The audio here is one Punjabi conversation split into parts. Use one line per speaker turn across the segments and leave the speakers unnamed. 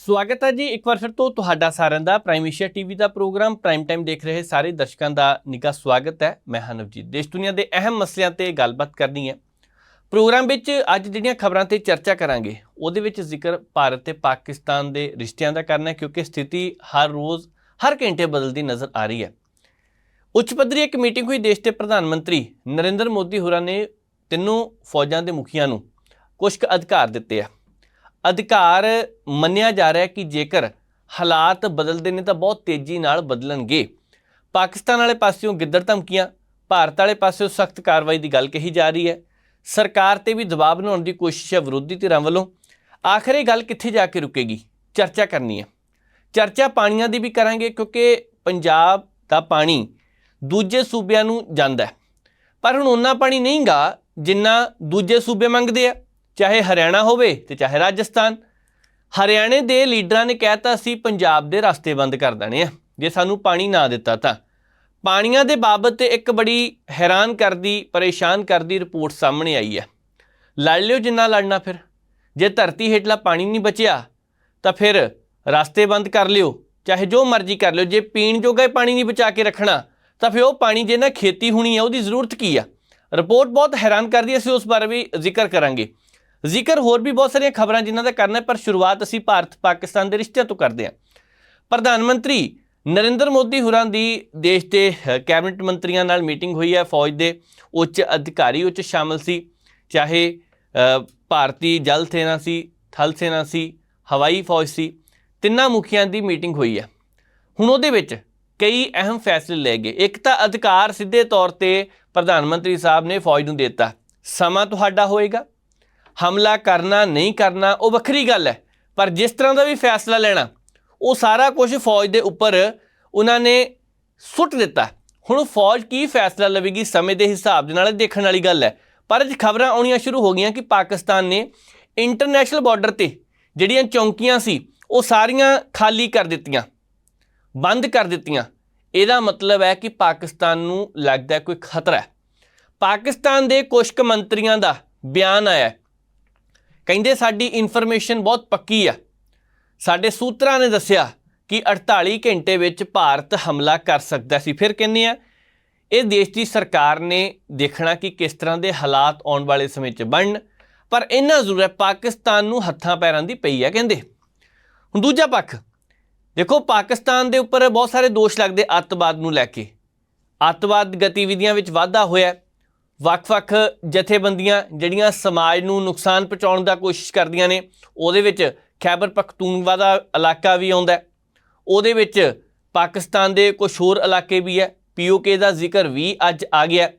ਸਵਾਗਤ ਹੈ ਜੀ ਇੱਕ ਵਾਰ ਫਿਰ ਤੋਂ ਤੁਹਾਡਾ ਸਾਰਿਆਂ ਦਾ। ਪ੍ਰਾਈਮ ਏਸ਼ੀਆ ਟੀਵੀ ਦਾ ਪ੍ਰੋਗਰਾਮ ਪ੍ਰਾਈਮ ਟਾਈਮ ਦੇਖ ਰਹੇ ਸਾਰੇ ਦਰਸ਼ਕਾਂ ਦਾ ਨਿੱਘਾ ਸਵਾਗਤ ਹੈ। ਮੈਂ ਹਨਵਜੀਤ ਦੇਸ਼ ਦੁਨੀਆ ਦੇ ਅਹਿਮ ਮਸਲਿਆਂ ਤੇ ਗੱਲਬਾਤ ਕਰਨੀ ਹੈ। ਪ੍ਰੋਗਰਾਮ ਵਿੱਚ ਅੱਜ ਜਿਹੜੀਆਂ ਖਬਰਾਂ ਤੇ ਚਰਚਾ ਕਰਾਂਗੇ, ਉਹਦੇ ਵਿੱਚ ਜ਼ਿਕਰ ਭਾਰਤ ਤੇ ਪਾਕਿਸਤਾਨ ਦੇ ਰਿਸ਼ਤਿਆਂ ਦਾ ਕਰਨਾ ਹੈ, ਕਿਉਂਕਿ ਸਥਿਤੀ ਹਰ ਰੋਜ਼, ਹਰ ਘੰਟੇ ਬਦਲਦੀ ਨਜ਼ਰ ਆ ਰਹੀ ਹੈ। ਉੱਚ ਪੱਧਰੀ ਇੱਕ ਮੀਟਿੰਗ ਹੋਈ ਦੇਸ਼ ਦੇ ਪ੍ਰਧਾਨ ਮੰਤਰੀ ਨਰਿੰਦਰ ਮੋਦੀ ਹੋਰਾਂ ਨੇ ਤਿੰਨੋਂ ਫੌਜਾਂ ਦੇ ਮੁਖੀਆਂ ਨੂੰ ਕੁਝ ਕੁ ਅਧਿਕਾਰ ਦਿੱਤੇ ਆ। ਅਧਿਕਾਰ ਮੰਨਿਆ ਜਾ ਰਿਹਾ ਕਿ ਜੇਕਰ ਹਾਲਾਤ ਬਦਲਦੇ ਨੇ ਤਾਂ ਬਹੁਤ ਤੇਜ਼ੀ ਨਾਲ ਬਦਲਣਗੇ। ਪਾਕਿਸਤਾਨ ਵਾਲੇ ਪਾਸਿਓਂ ਗਿੱਦੜ ਧਮਕੀਆਂ, ਭਾਰਤ ਵਾਲੇ ਪਾਸਿਓਂ ਸਖਤ ਕਾਰਵਾਈ ਦੀ ਗੱਲ ਕਹੀ ਜਾ ਰਹੀ ਹੈ। ਸਰਕਾਰ ਤੇ ਵੀ ਦਬਾਅ ਬਣਾਉਣ ਦੀ ਕੋਸ਼ਿਸ਼ ਹੈ ਵਿਰੋਧੀ ਧਿਰਾਂ ਵੱਲੋਂ। ਆਖਰ ਇਹ ਗੱਲ ਕਿੱਥੇ ਜਾ ਕੇ ਰੁਕੇਗੀ? ਚਰਚਾ ਕਰਨੀ ਹੈ। ਚਰਚਾ ਪਾਣੀਆਂ ਦੀ ਵੀ ਕਰਾਂਗੇ ਕਿਉਂਕਿ ਪੰਜਾਬ ਦਾ ਪਾਣੀ ਦੂਜੇ ਸੂਬਿਆਂ ਨੂੰ ਜਾਂਦਾ ਪਰ ਹੁਣ ਉਹਨਾਂ ਪਾਣੀ ਨਹੀਂਗਾ ਜਿੰਨਾ ਦੂਜੇ ਸੂਬੇ ਮੰਗਦੇ ਆ। ਚਾਹੇ ਹਰਿਆਣਾ ਹੋਵੇ ਤੇ ਚਾਹੇ ਰਾਜਸਥਾਨ। ਹਰਿਆਣੇ ਦੇ ਲੀਡਰਾਂ ਨੇ ਕਹਿਤਾ ਸੀ, ਪੰਜਾਬ ਦੇ ਰਸਤੇ ਬੰਦ ਕਰ ਦੇਣੇ ਆ। ਜੇ ਸਾਨੂੰ ਪਾਣੀ ਨਾ ਦਿੱਤਾ ਤਾਂ। ਪਾਣੀਆਂ ਦੇ ਬਾਬਤ ਇੱਕ ਬੜੀ ਹੈਰਾਨ ਕਰਦੀ, ਪਰੇਸ਼ਾਨ ਕਰਦੀ ਰਿਪੋਰਟ ਸਾਹਮਣੇ ਆਈ ਹੈ। ਲੜ ਲਿਓ ਜਿੰਨਾ ਲੜਨਾ ਫਿਰ। ਜੇ ਧਰਤੀ ਹੇਠਲਾ ਪਾਣੀ ਨਹੀਂ ਬਚਿਆ, ਤਾਂ ਫਿਰ ਰਸਤੇ ਬੰਦ ਕਰ ਲਿਓ। ਚਾਹੇ ਜੋ ਮਰਜ਼ੀ ਕਰ ਲਿਓ। ਜੇ ਪੀਣ ਜੋਗਾ ਹੀ ਪਾਣੀ ਨਹੀਂ ਬਚਾ ਕੇ ਰੱਖਣਾ, ਤਾਂ ਫਿਰ ਉਹ ਪਾਣੀ ਜੇ ਨਾ ਖੇਤੀ ਹੋਣੀ ਆ, ਉਹਦੀ ਜ਼ਰੂਰਤ ਕੀ ਆ? ਰਿਪੋਰਟ ਬਹੁਤ ਹੈਰਾਨ ਕਰਦੀ ਅਸੀਂ ਉਸ ਬਾਰੇ ਵੀ ਜ਼ਿਕਰ ਕਰਾਂਗੇ। ਜ਼ਿਕਰ ਹੋਰ ਵੀ ਬਹੁਤ ਸਾਰੀਆਂ ਖਬਰਾਂ ਜਿਨ੍ਹਾਂ ਦਾ ਕਰਨਾ ਪਰ ਸ਼ੁਰੂਆਤ ਅਸੀਂ ਭਾਰਤ ਪਾਕਿਸਤਾਨ ਦੇ ਰਿਸ਼ਤਿਆਂ ਤੋਂ ਕਰਦੇ ਹਾਂ। ਪ੍ਰਧਾਨ ਮੰਤਰੀ ਨਰਿੰਦਰ ਮੋਦੀ ਹੋਰਾਂ ਦੀ ਦੇਸ਼ ਦੇ ਕੈਬਨਿਟ ਮੰਤਰੀਆਂ ਨਾਲ ਮੀਟਿੰਗ ਹੋਈ ਹੈ। ਫੌਜ ਦੇ ਉੱਚ ਅਧਿਕਾਰੀ ਉੱਚ ਸ਼ਾਮਲ ਸੀ। ਚਾਹੇ ਭਾਰਤੀ ਜਲ ਸੈਨਾ ਸੀ, ਥਲ ਸੈਨਾ ਸੀ, ਹਵਾਈ ਫੌਜ ਸੀ, ਤਿੰਨਾਂ ਮੁਖੀਆਂ ਦੀ ਮੀਟਿੰਗ ਹੋਈ ਹੈ। ਹੁਣ ਉਹਦੇ ਵਿੱਚ ਕਈ ਅਹਿਮ ਫੈਸਲੇ ਲਏ ਗਏ। ਇੱਕ ਤਾਂ ਅਧਿਕਾਰ ਸਿੱਧੇ ਤੌਰ ਤੇ ਪ੍ਰਧਾਨ ਮੰਤਰੀ ਸਾਹਿਬ ਨੇ ਫੌਜ ਨੂੰ ਦਿੱਤਾ। ਸਮਾਂ ਤੁਹਾਡਾ ਹੋਏਗਾ। ਹਮਲਾ ਕਰਨਾ, ਨਹੀਂ ਕਰਨਾ, ਉਹ ਵੱਖਰੀ ਗੱਲ ਹੈ। ਪਰ ਜਿਸ ਤਰ੍ਹਾਂ ਦਾ ਵੀ ਫੈਸਲਾ ਲੈਣਾ, ਉਹ ਸਾਰਾ ਕੁਝ ਫੌਜ ਦੇ ਉੱਪਰ ਉਹਨਾਂ ਨੇ ਸੁੱਟ ਦਿੱਤਾ। ਹੁਣ ਫੌਜ ਕੀ ਫੈਸਲਾ ਲਵੇਗੀ, ਸਮੇਂ ਦੇ ਹਿਸਾਬ ਦੇ ਨਾਲ ਦੇਖਣ ਵਾਲੀ ਗੱਲ ਹੈ। ਪਰ ਅੱਜ ਖਬਰਾਂ ਆਉਣੀਆਂ ਸ਼ੁਰੂ ਹੋ ਗਈਆਂ ਕਿ ਪਾਕਿਸਤਾਨ ਨੇ ਇੰਟਰਨੈਸ਼ਨਲ ਬਾਰਡਰ ਤੇ ਜਿਹੜੀਆਂ ਚੌਂਕੀਆਂ ਸੀ, ਉਹ ਸਾਰੀਆਂ ਖਾਲੀ ਕਰ ਦਿੱਤੀਆਂ, ਬੰਦ ਕਰ ਦਿੱਤੀਆਂ। ਇਹਦਾ ਮਤਲਬ ਹੈ ਕਿ ਪਾਕਿਸਤਾਨ ਨੂੰ ਲੱਗਦਾ ਕੋਈ ਖਤਰਾ ਹੈ। ਪਾਕਿਸਤਾਨ ਦੇ ਕੁਝ ਮੰਤਰੀਆਂ ਦਾ ਬਿਆਨ ਆਇਆ ਕਹਿੰਦੇ ਸਾਡੀ ਇਨਫੋਰਮੇਸ਼ਨ ਬਹੁਤ ਪੱਕੀ ਆ। ਸਾਡੇ ਸੂਤਰਾਂ ਨੇ ਦੱਸਿਆ ਕਿ 48 ਘੰਟੇ ਵਿੱਚ ਭਾਰਤ ਹਮਲਾ ਕਰ ਸਕਦਾ ਸੀ। ਫਿਰ ਕਹਿੰਦੇ ਆ, ਇਹ ਦੇਸ਼ ਦੀ ਸਰਕਾਰ ਨੇ ਦੇਖਣਾ ਕਿ ਕਿਸ ਤਰ੍ਹਾਂ ਦੇ ਹਾਲਾਤ ਆਉਣ ਵਾਲੇ ਸਮੇਂ 'ਚ ਬਣਨ, ਪਰ ਇਹਨਾਂ ਜ਼ਰੂਰ ਹੈ, ਪਾਕਿਸਤਾਨ ਨੂੰ ਹੱਥਾਂ ਪੈਰਾਂ ਦੀ ਪਈ ਹੈ ਕਹਿੰਦੇ। ਹੁਣ ਦੂਜਾ ਪੱਖ, ਦੇਖੋ ਪਾਕਿਸਤਾਨ ਦੇ ਉੱਪਰ ਬਹੁਤ ਸਾਰੇ ਦੋਸ਼ ਲੱਗਦੇ ਅੱਤਵਾਦ ਨੂੰ ਲੈ ਕੇ। ਅੱਤਵਾਦ ਗਤੀਵਿਧੀਆਂ ਵਿੱਚ ਵਾਧਾ ਹੋਇਆ। ਵੱਖ-ਵੱਖ ਜਥੇਬੰਦੀਆਂ ਜਿਹੜੀਆਂ ਸਮਾਜ ਨੂੰ ਨੁਕਸਾਨ ਪਹੁੰਚਾਉਣ ਦਾ ਕੋਸ਼ਿਸ਼ ਕਰਦੀਆਂ ਨੇ, ਉਹਦੇ ਵਿੱਚ ਖੈਬਰ ਪਖਤੂਨਵਾ ਦਾ ਇਲਾਕਾ ਵੀ ਆਉਂਦਾ ਉਹਦੇ ਵਿੱਚ ਪਾਕਿਸਤਾਨ ਦੇ ਕੁਝ ਹੋਰ ਇਲਾਕੇ ਵੀ ਹੈ। ਪੀਓਕੇ ਦਾ ਜ਼ਿਕਰ ਵੀ ਅੱਜ ਆ ਗਿਆ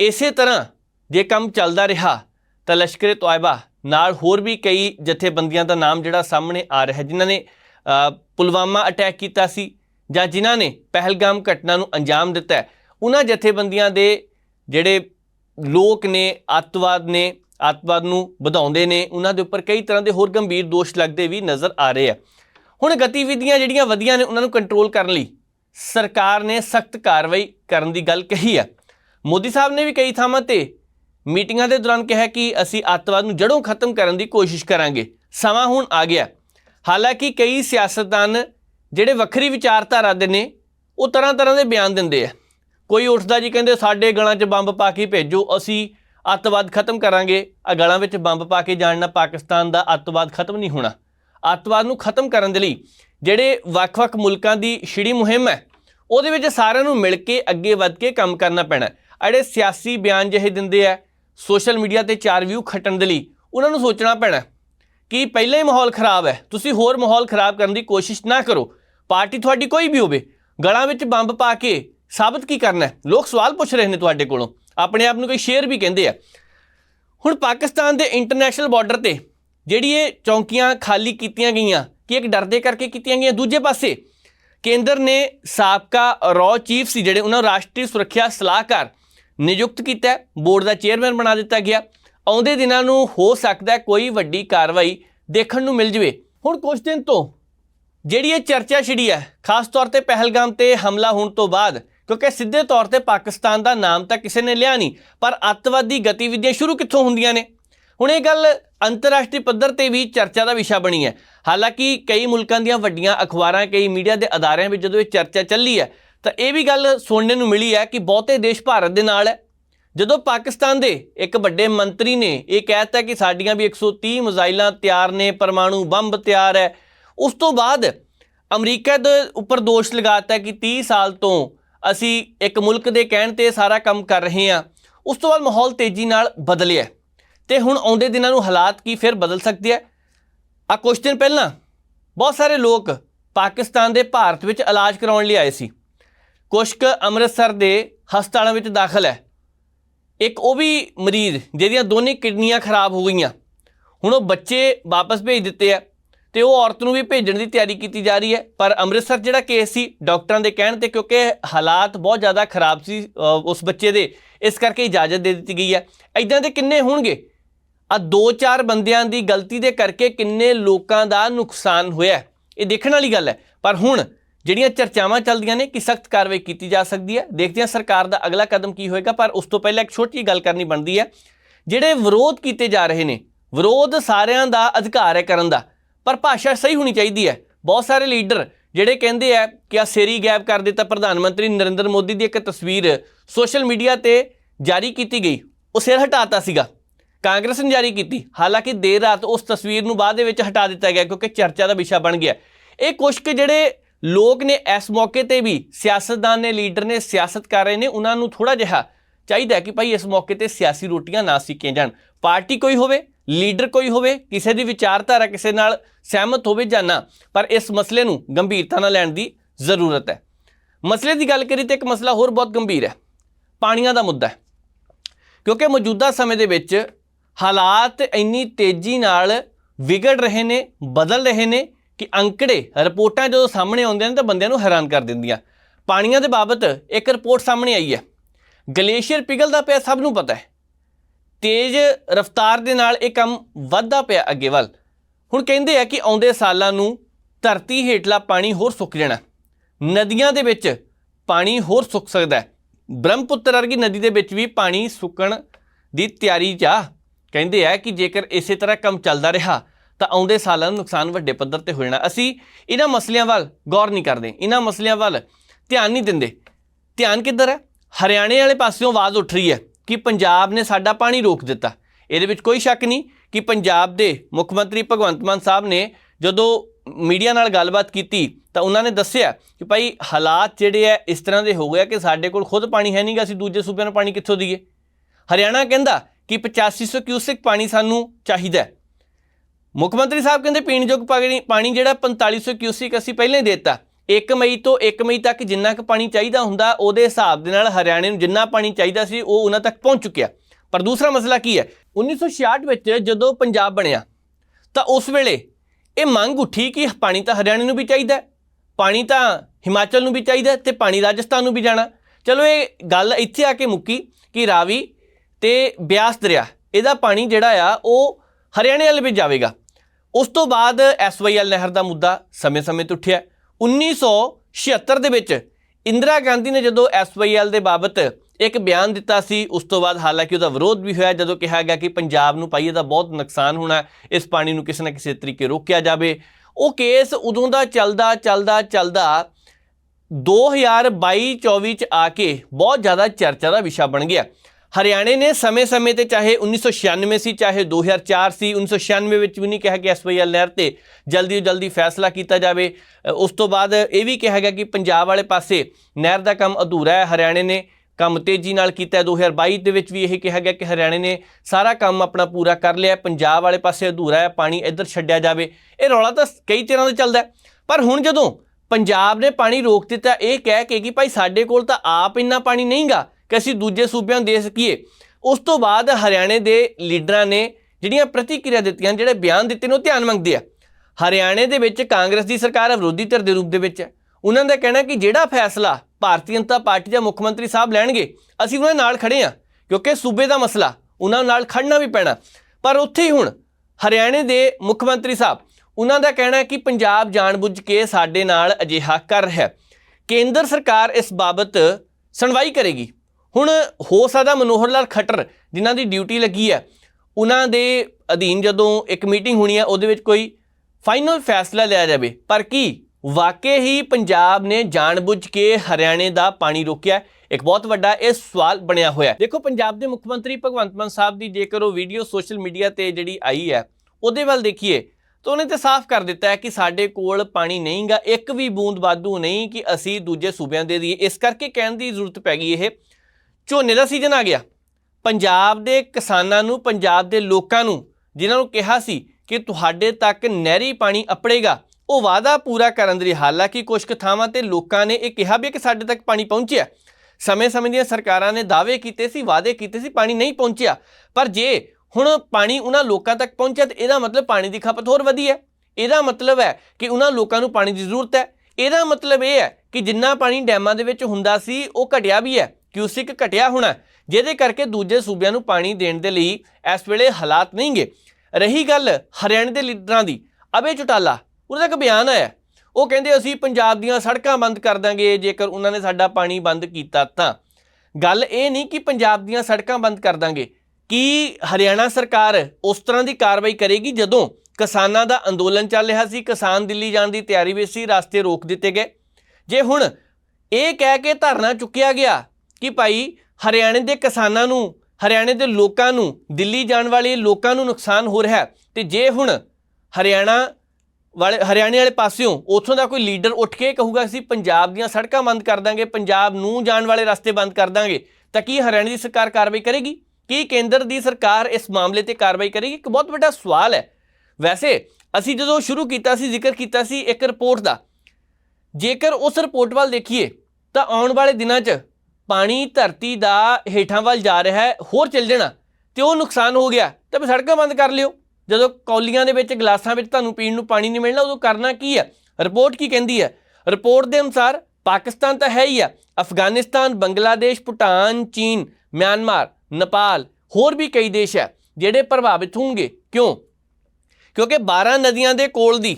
ਇਸੇ ਤਰ੍ਹਾਂ ਜੇ ਕੰਮ ਚੱਲਦਾ ਰਿਹਾ, ਤਾਂ ਲਸ਼ਕਰ ਤੋਇਬਾ ਨਾਲ ਹੋਰ ਵੀ ਕਈ ਜਥੇਬੰਦੀਆਂ ਦਾ ਨਾਮ ਜਿਹੜਾ ਸਾਹਮਣੇ ਆ ਰਿਹਾ ਜਿਨ੍ਹਾਂ ਨੇ ਪੁਲਵਾਮਾ ਅਟੈਕ ਕੀਤਾ ਸੀ ਜਾਂ ਜਿਨ੍ਹਾਂ ਨੇ ਪਹਿਲਗਾਮ ਘਟਨਾ ਨੂੰ ਅੰਜਾਮ ਦਿੱਤਾ ਉਹਨਾਂ ਜਥੇਬੰਦੀਆਂ ਦੇ ਜਿਹੜੇ ਲੋਕ ਨੇ, ਅੱਤਵਾਦ ਨੇ, ਅੱਤਵਾਦ ਨੂੰ ਵਧਾਉਂਦੇ ਨੇ, ਉਹਨਾਂ ਦੇ ਉੱਪਰ ਕਈ ਤਰ੍ਹਾਂ ਦੇ ਹੋਰ ਗੰਭੀਰ ਦੋਸ਼ ਲੱਗਦੇ ਵੀ ਨਜ਼ਰ ਆ ਰਹੇ ਆ। ਹੁਣ ਗਤੀਵਿਧੀਆਂ ਜਿਹੜੀਆਂ ਵਧੀਆਂ ਨੇ, ਉਹਨਾਂ ਨੂੰ ਕੰਟਰੋਲ ਕਰਨ ਲਈ ਸਰਕਾਰ ਨੇ ਸਖਤ ਕਾਰਵਾਈ ਕਰਨ ਦੀ ਗੱਲ ਕਹੀ ਆ। ਮੋਦੀ ਸਾਹਿਬ ਨੇ ਵੀ ਕਈ ਥਾਵਾਂ ਤੇ ਮੀਟਿੰਗਾਂ ਦੇ ਦੌਰਾਨ ਕਿਹਾ ਕਿ ਅਸੀਂ ਅੱਤਵਾਦ ਨੂੰ ਜੜੋਂ ਖਤਮ ਕਰਨ ਦੀ ਕੋਸ਼ਿਸ਼ ਕਰਾਂਗੇ। ਸਮਾਂ ਹੁਣ ਆ ਗਿਆ। ਹਾਲਾਂਕਿ ਕਈ ਸਿਆਸਤਦਾਨ ਜਿਹੜੇ ਵੱਖਰੀ ਵਿਚਾਰਧਾਰਾ ਦੇ ਨੇ, ਉਹ ਤਰ੍ਹਾਂ ਤਰ੍ਹਾਂ ਦੇ ਬਿਆਨ ਦਿੰਦੇ ਆ। ਕੋਈ ਉੱਠਦਾ ਜੀ ਕਹਿੰਦੇ ਸਾਡੇ ਗਲਾਂ 'ਚ ਬੰਬ ਪਾ ਕੇ ਭੇਜੋ, ਅਸੀਂ ਅੱਤਵਾਦ ਖਤਮ ਕਰਾਂਗੇ। ਆ ਗਲਾਂ ਵਿੱਚ ਬੰਬ ਪਾ ਕੇ ਜਾਣ ਨਾਲ ਪਾਕਿਸਤਾਨ ਦਾ ਅੱਤਵਾਦ ਖਤਮ ਨਹੀਂ ਹੋਣਾ। ਅੱਤਵਾਦ ਨੂੰ ਖਤਮ ਕਰਨ ਦੇ ਲਈ ਜਿਹੜੇ ਵੱਖ-ਵੱਖ ਮੁਲਕਾਂ ਦੀ ਛਿੜੀ ਮੁਹਿੰਮ ਹੈ, ਉਹਦੇ ਵਿੱਚ ਸਾਰਿਆਂ ਨੂੰ ਮਿਲ ਕੇ ਅੱਗੇ ਵੱਧ ਕੇ ਕੰਮ ਕਰਨਾ ਪੈਣਾ ਜਿਹੜੇ ਸਿਆਸੀ ਬਿਆਨ ਜਿਹੇ ਦਿੰਦੇ ਆ, ਸੋਸ਼ਲ ਮੀਡੀਆ ਤੇ ਚਾਰ ਵਿਊ ਖੱਟਣ ਦੇ ਲਈ, ਉਹਨਾਂ ਨੂੰ ਸੋਚਣਾ ਪੈਣਾ ਕਿ ਪਹਿਲਾਂ ਹੀ ਮਾਹੌਲ ਖਰਾਬ ਹੈ, ਤੁਸੀਂ ਹੋਰ ਮਾਹੌਲ ਖਰਾਬ ਕਰਨ ਦੀ ਕੋਸ਼ਿਸ਼ ਨਾ ਕਰੋ। ਪਾਰਟੀ ਤੁਹਾਡੀ ਕੋਈ ਵੀ ਹੋਵੇ, ਗਲਾਂ ਵਿੱਚ ਬੰਬ ਪਾ ਕੇ ਸਾਬਤ ਕੀ ਕਰਨਾ ਲੋਕ ਸਵਾਲ ਪੁੱਛ ਰਹੇ ਨੇ ਤੁਹਾਡੇ ਕੋਲੋਂ। ਆਪਣੇ ਆਪ ਨੂੰ ਕੋਈ ਸ਼ੇਰ ਵੀ ਕਹਿੰਦੇ ਆ। ਹੁਣ ਪਾਕਿਸਤਾਨ ਦੇ ਇੰਟਰਨੈਸ਼ਨਲ ਬਾਰਡਰ ਤੇ ਜਿਹੜੀ ਇਹ ਚੌਂਕੀਆਂ ਖਾਲੀ ਕੀਤੀਆਂ ਗਈਆਂ, ਕਿ ਇੱਕ ਡਰ ਦੇ ਕਰਕੇ ਕੀਤੀਆਂ ਗਈਆਂ? ਦੂਜੇ ਪਾਸੇ ਕੇਂਦਰ ਨੇ ਸਾਬਕਾ ਰੌ ਚੀਫ ਸੀ ਜਿਹੜੇ ਉਹਨਾਂ ਨੂੰ ਰਾਸ਼ਟਰੀ ਸੁਰੱਖਿਆ ਸਲਾਹਕਾਰ ਨਿਯੁਕਤ ਕੀਤਾ ਬੋਰਡ ਦਾ ਚੇਅਰਮੈਨ ਬਣਾ ਦਿੱਤਾ ਗਿਆ। ਆਉਂਦੇ ਦਿਨਾਂ ਨੂੰ ਹੋ ਸਕਦਾ ਕੋਈ ਵੱਡੀ ਕਾਰਵਾਈ ਦੇਖਣ ਨੂੰ ਮਿਲ ਜਵੇ। ਹੁਣ ਕੁਝ ਦਿਨ ਤੋਂ ਜਿਹੜੀ ਇਹ ਚਰਚਾ ਛਿੜੀ ਹੈ, ਖਾਸ ਤੌਰ ਤੇ ਪਹਿਲਗਾਮ ਤੇ ਹਮਲਾ ਹੋਣ ਤੋਂ ਬਾਅਦ ਕਿਉਂਕਿ ਸਿੱਧੇ ਤੌਰ ਤੇ ਪਾਕਿਸਤਾਨ ਦਾ ਨਾਮ ਤਾਂ ਕਿਸੇ ਨੇ ਲਿਆ ਨਹੀਂ, ਪਰ ਅੱਤਵਾਦੀ ਗਤੀਵਿਧੀਆਂ ਸ਼ੁਰੂ ਕਿੱਥੋਂ ਹੁੰਦੀਆਂ ਨੇ? ਹੁਣ ਇਹ ਗੱਲ ਅੰਤਰਰਾਸ਼ਟਰੀ ਪੱਧਰ ਤੇ ਵੀ ਚਰਚਾ ਦਾ ਵਿਸ਼ਾ ਬਣੀ ਹੈ। ਹਾਲਾਂਕਿ ਕਈ ਮੁਲਕਾਂ ਦੀਆਂ ਵੱਡੀਆਂ ਅਖਬਾਰਾਂ, ਕਈ ਮੀਡੀਆ ਦੇ ਅਦਾਰਿਆਂ ਵਿੱਚ ਜਦੋਂ ਇਹ ਚਰਚਾ ਚੱਲੀ ਹੈ, ਤਾਂ ਇਹ ਵੀ ਗੱਲ ਸੁਣਨ ਨੂੰ ਮਿਲੀ ਹੈ ਕਿ ਬਹੁਤੇ ਦੇਸ਼ ਭਾਰਤ ਦੇ ਨਾਲ ਹੈ। ਜਦੋਂ ਪਾਕਿਸਤਾਨ ਦੇ ਇੱਕ ਵੱਡੇ ਮੰਤਰੀ ਨੇ ਇਹ ਕਹਿਤਾ ਕਿ ਸਾਡੀਆਂ ਵੀ 130 ਮਿਜ਼ਾਈਲਾਂ ਤਿਆਰ ਨੇ, ਪਰਮਾਣੂ ਬੰਬ ਤਿਆਰ ਹੈ, ਉਸ ਤੋਂ ਬਾਅਦ ਅਮਰੀਕਾ ਦੇ ਉੱਪਰ ਦੋਸ਼ ਲਗਾਤਾ ਕਿ 30 ਸਾਲ ਤੋਂ ਅਸੀਂ ਇੱਕ ਮੁਲਕ ਦੇ ਕਹਿਣ ਤੇ ਸਾਰਾ ਕੰਮ ਕਰ ਰਹੇ ਹਾਂ, ਉਸ ਤੋਂ ਬਾਅਦ ਮਾਹੌਲ ਤੇਜ਼ੀ ਨਾਲ ਬਦਲਿਆ ਤੇ ਹੁਣ ਆਉਂਦੇ ਦਿਨਾਂ ਨੂੰ ਹਾਲਾਤ ਕੀ ਫਿਰ ਬਦਲ ਸਕਦੇ ਆ? ਆ ਕੁਝ ਦਿਨ ਪਹਿਲਾਂ ਬਹੁਤ ਸਾਰੇ ਲੋਕ ਪਾਕਿਸਤਾਨ ਦੇ ਭਾਰਤ ਵਿੱਚ ਇਲਾਜ ਕਰਾਉਣ ਲਈ ਆਏ ਸੀ। ਕੁਸ਼ਕ ਅੰਮ੍ਰਿਤਸਰ ਦੇ ਹਸਪਤਾਲਾਂ ਵਿੱਚ ਦਾਖਲ ਹੈ। ਇੱਕ ਉਹ ਵੀ ਮਰੀਜ਼ ਜਿਹਦੀਆਂ ਦੋਨੇ ਕਿਡਨੀਆਂ ਖਰਾਬ ਹੋ ਗਈਆਂ। ਹੁਣ ਉਹ ਬੱਚੇ ਵਾਪਸ ਭੇਜ ਦਿੱਤੇ ਆ। ਤੇ ਉਹ ਔਰਤ ਨੂੰ ਵੀ ਭੇਜਣ ਦੀ ਤਿਆਰੀ ਕੀਤੀ ਜਾ ਰਹੀ ਹੈ। ਪਰ ਅੰਮ੍ਰਿਤਸਰ ਜਿਹੜਾ ਕੇਸ ਸੀ ਡਾਕਟਰਾਂ ਦੇ ਕਹਿਣ ਤੇ ਕਿਉਂਕਿ ਹਾਲਾਤ ਬਹੁਤ ਜ਼ਿਆਦਾ ਖਰਾਬ ਸੀ ਉਸ ਬੱਚੇ ਦੇ, ਇਸ ਕਰਕੇ ਇਜਾਜ਼ਤ ਦੇ ਦਿੱਤੀ ਗਈ ਹੈ। ਐਦਾਂ ਦੇ ਕਿੰਨੇ ਹੋਣਗੇ? ਆ ਦੋ ਚਾਰ ਬੰਦਿਆਂ ਦੀ ਗਲਤੀ ਦੇ ਕਰਕੇ ਕਿੰਨੇ ਲੋਕਾਂ ਦਾ ਨੁਕਸਾਨ ਹੋਇਆ ਇਹ ਦੇਖਣ ਵਾਲੀ ਗੱਲ ਹੈ। ਪਰ ਹੁਣ ਜਿਹੜੀਆਂ ਚਰਚਾਵਾਂ ਚੱਲਦੀਆਂ ਨੇ ਕਿ ਸਖਤ ਕਾਰਵਾਈ ਕੀਤੀ ਜਾ ਸਕਦੀ ਹੈ ਦੇਖਦੇ ਹਾਂ ਸਰਕਾਰ ਦਾ ਅਗਲਾ ਕਦਮ ਕੀ ਹੋਏਗਾ, ਪਰ ਉਸ ਤੋਂ ਪਹਿਲਾਂ ਇੱਕ ਛੋਟੀ ਜਿਹੀ ਗੱਲ ਕਰਨੀ ਬਣਦੀ ਹੈ। ਜਿਹੜੇ ਵਿਰੋਧ ਕੀਤੇ ਜਾ ਰਹੇ ਨੇ, ਵਿਰੋਧ ਸਾਰਿਆਂ ਦਾ ਅਧਿਕਾਰ ਹੈ ਕਰਨ ਦਾ। ਪਰ ਭਾਸ਼ਾ ਸਹੀ ਹੋਣੀ ਚਾਹੀਦੀ ਹੈ। ਬਹੁਤ ਸਾਰੇ ਲੀਡਰ ਜਿਹੜੇ ਕਹਿੰਦੇ ਆ ਕਿ ਆ ਸੇਰੀ ਗੈਪ ਕਰ ਦਿੱਤਾ ਪ੍ਰਧਾਨ ਮੰਤਰੀ ਨਰਿੰਦਰ ਮੋਦੀ ਦੀ ਇੱਕ ਤਸਵੀਰ ਸੋਸ਼ਲ ਮੀਡੀਆ ਤੇ ਜਾਰੀ ਕੀਤੀ ਗਈ। ਉਹ ਸਿਰ ਹਟਾਤਾ ਸੀਗਾ। ਕਾਂਗਰਸ ਨੇ ਜਾਰੀ ਕੀਤੀ। ਹਾਲਾਂਕਿ ਦੇਰ ਰਾਤ ਉਸ ਤਸਵੀਰ ਨੂੰ ਬਾਅਦ ਦੇ ਵਿੱਚ ਹਟਾ ਦਿੱਤਾ ਗਿਆ ਕਿਉਂਕਿ ਚਰਚਾ ਦਾ ਵਿਸ਼ਾ ਬਣ ਗਿਆ। ਇਹ ਕੁਝ ਕੁ ਜਿਹੜੇ ਲੋਕ ਨੇ ਇਸ ਮੌਕੇ ਤੇ ਵੀ ਸਿਆਸਤਦਾਨ ਨੇ, ਲੀਡਰ ਨੇ ਸਿਆਸਤ ਕਰ ਰਹੇ ਨੇ, ਉਹਨਾਂ ਨੂੰ ਥੋੜਾ ਜਿਹਾ ਚਾਹੀਦਾ ਕਿ ਭਾਈ ਇਸ ਮੌਕੇ ਤੇ ਸਿਆਸੀ ਰੋਟੀਆਂ ਨਾ ਸਿੱਕੀਆਂ ਜਾਣ। ਪਾਰਟੀ ਕੋਈ ਹੋਵੇ ਲੀਡਰ ਕੋਈ ਹੋਵੇ, ਕਿਸੇ ਦੀ ਵਿਚਾਰਧਾਰਾ ਕਿਸੇ ਨਾਲ ਸਹਿਮਤ ਹੋਵੇ ਜਾਂ ਨਾ, ਪਰ ਇਸ ਮਸਲੇ ਨੂੰ ਗੰਭੀਰਤਾ ਨਾਲ ਲੈਣ ਦੀ ਜ਼ਰੂਰਤ ਹੈ। ਮਸਲੇ ਦੀ ਗੱਲ ਕਰੀ ਤੇ ਇੱਕ ਮਸਲਾ ਹੋਰ ਬਹੁਤ ਗੰਭੀਰ ਹੈ। ਪਾਣੀਆਂ ਦਾ ਮੁੱਦਾ ਹੈ। ਕਿਉਂਕਿ ਮੌਜੂਦਾ ਸਮੇਂ ਦੇ ਵਿੱਚ ਹਾਲਾਤ ਇੰਨੀ ਤੇਜ਼ੀ ਨਾਲ ਵਿਗੜ ਰਹੇ ਨੇ, ਬਦਲ ਰਹੇ ਨੇ ਕਿ ਅੰਕੜੇ ਰਿਪੋਰਟਾਂ ਜਦੋਂ ਸਾਹਮਣੇ ਆਉਂਦੇ ਨੇ ਤਾਂ ਬੰਦਿਆਂ ਨੂੰ ਹੈਰਾਨ ਕਰ ਦਿੰਦੀਆਂ। ਪਾਣੀਆਂ ਦੇ ਬਾਬਤ ਇੱਕ ਰਿਪੋਰਟ ਸਾਹਮਣੇ ਆਈ ਹੈ। ਗਲੇਸ਼ੀਅਰ ਪਿਘਲਦਾ ਪਿਆ ਸਭ ਨੂੰ ਪਤਾ ਹੈ। ਤੇਜ਼ ਰਫ਼ਤਾਰ ਦੇ ਨਾਲ ਇਹ ਕੰਮ ਵੱਧਦਾ ਪਿਆ ਅੱਗੇ ਵੱਲ। ਹੁਣ ਕਹਿੰਦੇ ਆ ਕਿ ਆਉਂਦੇ ਸਾਲਾਂ ਨੂੰ ਧਰਤੀ ਹੇਠਲਾ ਪਾਣੀ ਹੋਰ ਸੁੱਕ ਜਾਣਾ। ਨਦੀਆਂ ਦੇ ਵਿੱਚ ਪਾਣੀ ਹੋਰ ਸੁੱਕ ਸਕਦਾ ਹੈ। ਬ੍ਰਹਮਪੁੱਤਰ ਵਰਗੀ ਨਦੀ ਦੇ ਵਿੱਚ ਵੀ ਪਾਣੀ ਸੁੱਕਣ ਦੀ ਤਿਆਰੀ 'ਚ ਆ। ਕਹਿੰਦੇ ਆ ਕਿ ਜੇਕਰ ਇਸੇ ਤਰ੍ਹਾਂ ਕੰਮ ਚੱਲਦਾ ਰਿਹਾ, ਤਾਂ ਆਉਂਦੇ ਸਾਲਾਂ ਨੂੰ ਨੁਕਸਾਨ ਵੱਡੇ ਪੱਧਰ ਤੇ ਹੋ ਜਾਣਾ। ਅਸੀਂ ਇਹਨਾਂ ਮਸਲਿਆਂ ਵੱਲ ਗੌਰ ਨਹੀਂ ਕਰਦੇ। ਇਹਨਾਂ ਮਸਲਿਆਂ ਵੱਲ ਧਿਆਨ ਨਹੀਂ ਦਿੰਦੇ। ਧਿਆਨ ਕਿੱਧਰ ਹੈ? ਹਰਿਆਣੇ ਵਾਲੇ ਪਾਸਿਓਂ ਆਵਾਜ਼ ਉੱਠ ਰਹੀ ਹੈ। ਕਿ ਪੰਜਾਬ ਨੇ ਸਾਡਾ ਪਾਣੀ ਰੋਕ ਦਿੱਤਾ। ਇਹਦੇ ਵਿੱਚ ਕੋਈ ਸ਼ੱਕ ਨਹੀਂ ਕਿ ਪੰਜਾਬ ਦੇ ਮੁੱਖ ਮੰਤਰੀ ਭਗਵੰਤ ਮਾਨ ਸਾਹਿਬ ਨੇ ਜਦੋਂ ਮੀਡੀਆ ਨਾਲ ਗੱਲਬਾਤ ਕੀਤੀ ਤਾਂ ਉਹਨਾਂ ਨੇ ਦੱਸਿਆ ਕਿ ਭਾਈ ਹਾਲਾਤ ਜਿਹੜੇ ਆ, ਇਸ ਤਰ੍ਹਾਂ ਦੇ ਹੋ ਗਏ ਕਿ ਸਾਡੇ ਕੋਲ ਖੁਦ ਪਾਣੀ ਹੈ ਨਹੀਂਗਾ, ਅਸੀਂ ਦੂਜੇ ਸੂਬਿਆਂ ਨੂੰ ਪਾਣੀ ਕਿੱਥੋਂ ਦਈਏ? ਹਰਿਆਣਾ ਕਹਿੰਦਾ ਕਿ 8500 ਕਿਊਸਿਕ ਪਾਣੀ ਸਾਨੂੰ ਚਾਹੀਦਾ ਮੁੱਖ ਮੰਤਰੀ ਸਾਹਿਬ ਕਹਿੰਦੇ ਪੀਣ ਯੋਗ ਪਾਣੀ ਪਾਣੀ ਜਿਹੜਾ 4500 ਕਿਊਸਿਕ ਅਸੀਂ ਪਹਿਲਾਂ ਹੀ ਦੇ ਦਿੱਤਾ। 1 ਮਈ ਤੋਂ 1 ਮਈ ਤੱਕ ਜਿੰਨਾ ਕੁ ਪਾਣੀ ਚਾਹੀਦਾ ਹੁੰਦਾ, ਉਹਦੇ ਹਿਸਾਬ ਦੇ ਨਾਲ ਹਰਿਆਣੇ ਨੂੰ ਜਿੰਨਾ ਪਾਣੀ ਚਾਹੀਦਾ ਸੀ, ਉਹ ਉਹਨਾਂ ਤੱਕ ਪਹੁੰਚ ਚੁੱਕਿਆ। ਪਰ ਦੂਸਰਾ ਮਸਲਾ ਕੀ ਹੈ? 1966 ਵਿੱਚ ਜਦੋਂ ਪੰਜਾਬ ਬਣਿਆ, ਤਾਂ ਉਸ ਵੇਲੇ ਇਹ ਮੰਗ ਉੱਠੀ ਕਿ ਪਾਣੀ ਤਾਂ ਹਰਿਆਣੇ ਨੂੰ ਵੀ ਚਾਹੀਦਾ ਪਾਣੀ ਤਾਂ ਹਿਮਾਚਲ ਨੂੰ ਵੀ ਚਾਹੀਦਾ ਹੈ ਤੇ ਪਾਣੀ ਰਾਜਸਥਾਨ ਨੂੰ ਵੀ ਜਾਣਾ। ਚਲੋ ਇਹ ਗੱਲ ਇੱਥੇ ਆ ਕੇ ਮੁੱਕੀ ਕਿ ਰਾਵੀ ਤੇ ਬਿਆਸ ਦਰਿਆ, ਇਹਦਾ ਪਾਣੀ ਜਿਹੜਾ ਆ, ਉਹ ਹਰਿਆਣੇ ਵਾਲੇ ਵੀ ਜਾਵੇਗਾ। ਉਸ ਤੋਂ ਬਾਅਦ ਐਸਵਾਈਐਲ ਨਹਿਰ ਦਾ ਮੁੱਦਾ ਸਮੇਂ-ਸਮੇਂ ਤੇ ਉੱਠਿਆ। 1976 ਦੇ ਵਿੱਚ ਇੰਦਰਾ ਗਾਂਧੀ ਨੇ ਜਦੋਂ ਐਸਵਾਈਐਲ ਦੇ ਬਾਬਤ ਇੱਕ ਬਿਆਨ ਦਿੱਤਾ ਸੀ, ਉਸ ਤੋਂ ਬਾਅਦ ਹਾਲਾਂਕਿ ਉਹਦਾ ਵਿਰੋਧ ਵੀ ਹੋਇਆ, ਜਦੋਂ ਕਿਹਾ ਗਿਆ ਕਿ ਪੰਜਾਬ ਨੂੰ ਪਾਈਏ ਦਾ ਬਹੁਤ ਨੁਕਸਾਨ ਹੋਣਾ ਇਸ ਪਾਣੀ ਨੂੰ ਕਿਸੇ ਨਾ ਕਿਸੇ ਤਰੀਕੇ ਰੋਕਿਆ ਜਾਵੇ। ਉਹ ਕੇਸ ਉਦੋਂ ਦਾ ਚੱਲਦਾ ਚੱਲਦਾ ਚੱਲਦਾ 2022-24 ਚ ਆ ਕੇ ਬਹੁਤ ਜ਼ਿਆਦਾ ਚਰਚਾ ਦਾ ਵਿਸ਼ਾ ਬਣ ਗਿਆ। ਹਰਿਆਣੇ ਨੇ ਸਮੇਂ-ਸਮੇਂ ਤੇ ਚਾਹੇ 1996 ਸੀ ਚਾਹੇ 2004 ਸੀ 1996 ਵਿੱਚ ਵੀ ਨਹੀਂ ਕਿਹਾ ਕਿ ਐਸਵਾਈਐਲ ਨਹਿਰ ਤੇ ਜਲਦੀ ਤੋਂ ਜਲਦੀ ਫੈਸਲਾ ਕੀਤਾ ਜਾਵੇ। ਉਸ ਤੋਂ ਬਾਅਦ ਇਹ ਵੀ ਕਿਹਾ ਗਿਆ ਕਿ ਪੰਜਾਬ ਵਾਲੇ ਪਾਸੇ ਨਹਿਰ ਦਾ ਕੰਮ ਅਧੂਰਾ ਹੈ, ਹਰਿਆਣੇ ਨੇ ਕੰਮ ਤੇਜ਼ੀ ਨਾਲ ਕੀਤਾ ਹੈ। 2022 ਦੇ ਵਿੱਚ ਵੀ ਇਹ ਕਿਹਾ ਗਿਆ ਕਿ ਹਰਿਆਣੇ ਨੇ ਸਾਰਾ ਕੰਮ ਆਪਣਾ ਪੂਰਾ ਕਰ ਲਿਆ ਪੰਜਾਬ ਵਾਲੇ ਪਾਸੇ ਅਧੂਰਾ ਹੈ, ਪਾਣੀ ਇੱਧਰ ਛੱਡਿਆ ਜਾਵੇ। ਇਹ ਰੌਲਾ ਤਾਂ ਕਈ ਤਰ੍ਹਾਂ ਦਾ ਚੱਲਦਾ ਪਰ ਹੁਣ ਜਦੋਂ ਪੰਜਾਬ ਨੇ ਪਾਣੀ ਰੋਕ ਦਿੱਤਾ, ਇਹ ਕਹਿ ਕੇ ਕਿ ਭਾਈ ਸਾਡੇ ਕੋਲ ਤਾਂ ਆਪ ਇੰਨਾ ਪਾਣੀ ਨਹੀਂਗਾ ਕਿ ਅਸੀਂ ਦੂਜੇ ਸੂਬਿਆਂ ਨੂੰ ਦੇ ਸਕੀਏ। ਉਸ ਤੋਂ ਬਾਅਦ ਹਰਿਆਣੇ ਦੇ ਲੀਡਰਾਂ ਨੇ ਜਿਹੜੀਆਂ ਪ੍ਰਤੀਕਿਰਿਆ ਦਿੱਤੀਆਂ, ਜਿਹੜੇ ਬਿਆਨ ਦਿੱਤੇ ਨੇ, ਉਹ ਧਿਆਨ ਮੰਗਦੇ ਆ। ਹਰਿਆਣੇ ਦੇ ਵਿੱਚ ਕਾਂਗਰਸ ਦੀ ਸਰਕਾਰ ਵਿਰੋਧੀ ਧਿਰ ਦੇ ਰੂਪ ਦੇ ਵਿੱਚ ਹੈ। ਉਹਨਾਂ ਦਾ ਕਹਿਣਾ ਕਿ ਜਿਹੜਾ ਫੈਸਲਾ ਭਾਰਤੀ ਜਨਤਾ ਪਾਰਟੀ ਦੇ ਮੁੱਖ ਮੰਤਰੀ ਸਾਹਿਬ ਲੈਣਗੇ, ਅਸੀਂ ਉਹਨਾਂ ਨਾਲ ਖੜੇ ਆ ਕਿਉਂਕਿ ਸੂਬੇ ਦਾ ਮਸਲਾ, ਉਹਨਾਂ ਨਾਲ ਖੜਨਾ ਵੀ ਪੈਣਾ। ਪਰ ਉੱਥੇ ਹੀ ਹੁਣ ਹਰਿਆਣੇ ਦੇ ਮੁੱਖ ਮੰਤਰੀ ਸਾਹਿਬ, ਉਹਨਾਂ ਦਾ ਕਹਿਣਾ ਹੈ ਕਿ ਪੰਜਾਬ ਜਾਣਬੁੱਝ ਕੇ ਸਾਡੇ ਨਾਲ ਅਜਿਹਾ ਕਰ ਰਿਹਾ ਹੈ। ਕੇਂਦਰ ਸਰਕਾਰ ਇਸ ਬਾਬਤ ਸੁਣਵਾਈ ਕਰੇਗੀ। ਹੁਣ ਹੋ ਸਕਦਾ ਮਨੋਹਰ ਲਾਲ ਖੱਟਰ, ਜਿਨ੍ਹਾਂ ਦੀ ਡਿਊਟੀ ਲੱਗੀ ਹੈ, ਉਹਨਾਂ ਦੇ ਅਧੀਨ ਜਦੋਂ ਇੱਕ ਮੀਟਿੰਗ ਹੋਣੀ ਹੈ, ਉਹਦੇ ਵਿੱਚ ਕੋਈ ਫਾਈਨਲ ਫੈਸਲਾ ਲਿਆ ਜਾਵੇ। ਪਰ ਕੀ ਵਾਕਈ ਹੀ ਪੰਜਾਬ ਨੇ ਜਾਣਬੁੱਝ ਕੇ ਹਰਿਆਣੇ ਦਾ ਪਾਣੀ ਰੋਕਿਆ ਇੱਕ ਬਹੁਤ ਵੱਡਾ ਇਹ ਸਵਾਲ ਬਣਿਆ ਹੋਇਆ ਦੇਖੋ, ਪੰਜਾਬ ਦੇ ਮੁੱਖ ਮੰਤਰੀ ਭਗਵੰਤ ਮਾਨ ਸਾਹਿਬ ਦੀ ਜੇਕਰ ਉਹ ਵੀਡੀਓ ਸੋਸ਼ਲ ਮੀਡੀਆ ਤੇ ਜਿਹੜੀ ਆਈ ਹੈ, ਉਹਦੇ ਵੱਲ ਦੇਖੀਏ, ਤਾਂ ਉਹਨੇ ਤੇ ਸਾਫ਼ ਕਰ ਦਿੱਤਾ ਹੈ ਕਿ ਸਾਡੇ ਕੋਲ ਪਾਣੀ ਨਹੀਂਗਾ, ਇੱਕ ਵੀ ਬੂੰਦ ਵਾਧੂ ਨਹੀਂ ਕਿ ਅਸੀਂ ਦੂਜੇ ਸੂਬਿਆਂ ਦੇ ਦਈਏ। ਇਸ ਕਰਕੇ ਕਹਿਣ ਦੀ ਜ਼ਰੂਰਤ ਪੈ ਗਈ ਇਹ ਝੋਨੇ ਦਾ ਸੀਜ਼ਨ ਆ ਗਿਆ। ਪੰਜਾਬ ਦੇ ਕਿਸਾਨਾਂ ਨੂੰ, ਪੰਜਾਬ ਦੇ ਲੋਕਾਂ ਨੂੰ, ਜਿਨ੍ਹਾਂ ਨੂੰ ਕਿਹਾ ਸੀ ਕਿ ਤੁਹਾਡੇ ਤੱਕ ਨਹਿਰੀ ਪਾਣੀ ਅਪੜੇਗਾ, ਉਹ ਵਾਅਦਾ ਪੂਰਾ ਕਰਨ ਦੀ ਹਾਲਾਂਕਿ ਕੁਝ ਕੁ ਥਾਵਾਂ ਤੇ ਲੋਕਾਂ ਨੇ ਇਹ ਕਿਹਾ ਵੀ ਕਿ ਸਾਡੇ ਤੱਕ ਪਾਣੀ ਪਹੁੰਚਿਆ। ਸਮੇਂ-ਸਮੇਂ ਦੀਆਂ ਸਰਕਾਰਾਂ ਨੇ ਦਾਅਵੇ ਕੀਤੇ ਸੀ, ਵਾਅਦੇ ਕੀਤੇ ਸੀ, ਪਾਣੀ ਨਹੀਂ ਪਹੁੰਚਿਆ। ਪਰ ਜੇ ਹੁਣ ਪਾਣੀ ਉਹਨਾਂ ਲੋਕਾਂ ਤੱਕ ਪਹੁੰਚਿਆ, ਤਾਂ ਇਹਦਾ ਮਤਲਬ ਪਾਣੀ ਦੀ ਖਪਤ ਹੋਰ ਵਧੀ ਹੈ। ਇਹਦਾ ਮਤਲਬ ਹੈ ਕਿ ਉਹਨਾਂ ਲੋਕਾਂ ਨੂੰ ਪਾਣੀ ਦੀ ਜ਼ਰੂਰਤ ਹੈ। ਇਹਦਾ ਮਤਲਬ ਇਹ ਹੈ ਕਿ ਜਿੰਨਾ ਪਾਣੀ ਡੈਮਾਂ ਦੇ ਵਿੱਚ ਹੁੰਦਾ ਸੀ, ਉਹ ਘਟਿਆ ਵੀ ਹੈ। ਕਿਊਸਿਕ ਘਟਿਆ ਹੋਣਾ ਜਿਹਦੇ ਕਰਕੇ ਦੂਜੇ ਸੂਬਿਆਂ ਨੂੰ ਪਾਣੀ ਦੇਣ ਦੇ ਲਈ ਇਸ ਵੇਲੇ ਹਾਲਾਤ ਨਹੀਂਗੇ ਰਹੀ ਗੱਲ ਹਰਿਆਣੇ ਦੇ ਲੀਡਰਾਂ ਦੀ, ਅਬੇ ਚੁਟਾਲਾ, ਉਹਦਾ ਇੱਕ ਬਿਆਨ ਆਇਆ। ਉਹ ਕਹਿੰਦੇ, ਅਸੀਂ ਪੰਜਾਬ ਦੀਆਂ ਸੜਕਾਂ ਬੰਦ ਕਰ ਦਾਂਗੇ, ਜੇਕਰ ਉਹਨਾਂ ਨੇ ਸਾਡਾ ਪਾਣੀ ਬੰਦ ਕੀਤਾ ਤਾਂ। ਗੱਲ ਇਹ ਨਹੀਂ ਕਿ ਪੰਜਾਬ ਦੀਆਂ ਸੜਕਾਂ ਬੰਦ ਕਰ ਦਾਂਗੇ। ਕੀ ਹਰਿਆਣਾ ਸਰਕਾਰ ਉਸ ਤਰ੍ਹਾਂ ਦੀ ਕਾਰਵਾਈ ਕਰੇਗੀ ਜਦੋਂ ਕਿਸਾਨਾਂ ਦਾ ਅੰਦੋਲਨ ਚੱਲ ਰਿਹਾ ਸੀ, ਕਿਸਾਨ ਦਿੱਲੀ ਜਾਣ ਦੀ ਤਿਆਰੀ ਵਿੱਚ ਸੀ, ਰਸਤੇ ਰੋਕ ਦਿੱਤੇ ਗਏ? ਜੇ ਹੁਣ ਇਹ ਕਹਿ ਕੇ ਧਰਨਾ ਚੁੱਕਿਆ ਗਿਆ ਕਿ ਭਾਈ ਹਰਿਆਣੇ ਦੇ ਕਿਸਾਨਾਂ ਨੂੰ, ਹਰਿਆਣੇ ਦੇ ਲੋਕਾਂ ਨੂੰ, ਦਿੱਲੀ ਜਾਣ ਵਾਲੇ ਲੋਕਾਂ ਨੂੰ ਨੁਕਸਾਨ ਹੋ ਰਿਹਾ ਹੈ। ਤੇ ਜੇ ਹੁਣ ਹਰਿਆਣਾ ਵਾਲੇ, ਹਰਿਆਣੇ ਵਾਲੇ ਪਾਸਿਓਂ ਉੱਥੋਂ ਦਾ ਕੋਈ ਲੀਡਰ ਉੱਠ ਕੇ ਕਹੂਗਾ ਅਸੀਂ ਪੰਜਾਬ ਦੀਆਂ ਸੜਕਾਂ ਬੰਦ ਕਰ ਦਾਂਗੇ, ਪੰਜਾਬ ਨੂੰ ਜਾਣ ਵਾਲੇ ਰਸਤੇ ਬੰਦ ਕਰ ਦਾਂਗੇ, ਤਾਂ ਕੀ ਹਰਿਆਣੇ ਦੀ ਸਰਕਾਰ ਕਾਰਵਾਈ ਕਰੇਗੀ? ਕੀ ਕੇਂਦਰ ਦੀ ਸਰਕਾਰ ਇਸ ਮਾਮਲੇ ਤੇ ਕਾਰਵਾਈ ਕਰੇਗੀ? ਇੱਕ ਬਹੁਤ ਵੱਡਾ ਸਵਾਲ ਹੈ। ਵੈਸੇ ਅਸੀਂ ਜਦੋਂ ਸ਼ੁਰੂ ਕੀਤਾ ਸੀ, ਜ਼ਿਕਰ ਕੀਤਾ ਸੀ ਇੱਕ ਰਿਪੋਰਟ ਦਾ, ਜੇਕਰ ਉਸ ਰਿਪੋਰਟ ਵੱਲ ਦੇਖੀਏ, ਤਾਂ ਆਉਣ ਵਾਲੇ ਦਿਨਾਂ 'ਚ ਪਾਣੀ ਧਰਤੀ ਦਾ ਹੇਠਾਂ ਵੱਲ ਜਾ ਰਿਹਾ ਹੈ, ਹੋਰ ਚੱਲ ਜਾਣਾ ਤੇ ਉਹ ਨੁਕਸਾਨ ਹੋ ਗਿਆ, ਤਾਂ ਫਿਰ ਸੜਕਾਂ ਬੰਦ ਕਰ ਲਿਓ। ਜਦੋਂ ਕੌਲੀਆਂ ਦੇ ਵਿੱਚ, ਗਲਾਸਾਂ ਵਿੱਚ ਤੁਹਾਨੂੰ ਪੀਣ ਨੂੰ ਪਾਣੀ ਨਹੀਂ ਮਿਲਣਾ, ਉਦੋਂ ਕਰਨਾ ਕੀ ਹੈ? ਰਿਪੋਰਟ ਕੀ ਕਹਿੰਦੀ ਹੈ? ਰਿਪੋਰਟ ਦੇ ਅਨੁਸਾਰ ਪਾਕਿਸਤਾਨ ਤਾਂ ਹੈ ਹੀ ਆ, ਅਫਗਾਨਿਸਤਾਨ, ਬੰਗਲਾਦੇਸ਼, ਭੂਟਾਨ, ਚੀਨ, ਮਿਆਂਮਾਰ, ਨੇਪਾਲ, ਹੋਰ ਵੀ ਕਈ ਦੇਸ਼ ਹੈ, ਜਿਹੜੇ ਪ੍ਰਭਾਵਿਤ ਹੋਣਗੇ। ਕਿਉਂ? ਕਿਉਂਕਿ 12 ਨਦੀਆਂ ਦੇ ਕੋਲ ਦੀ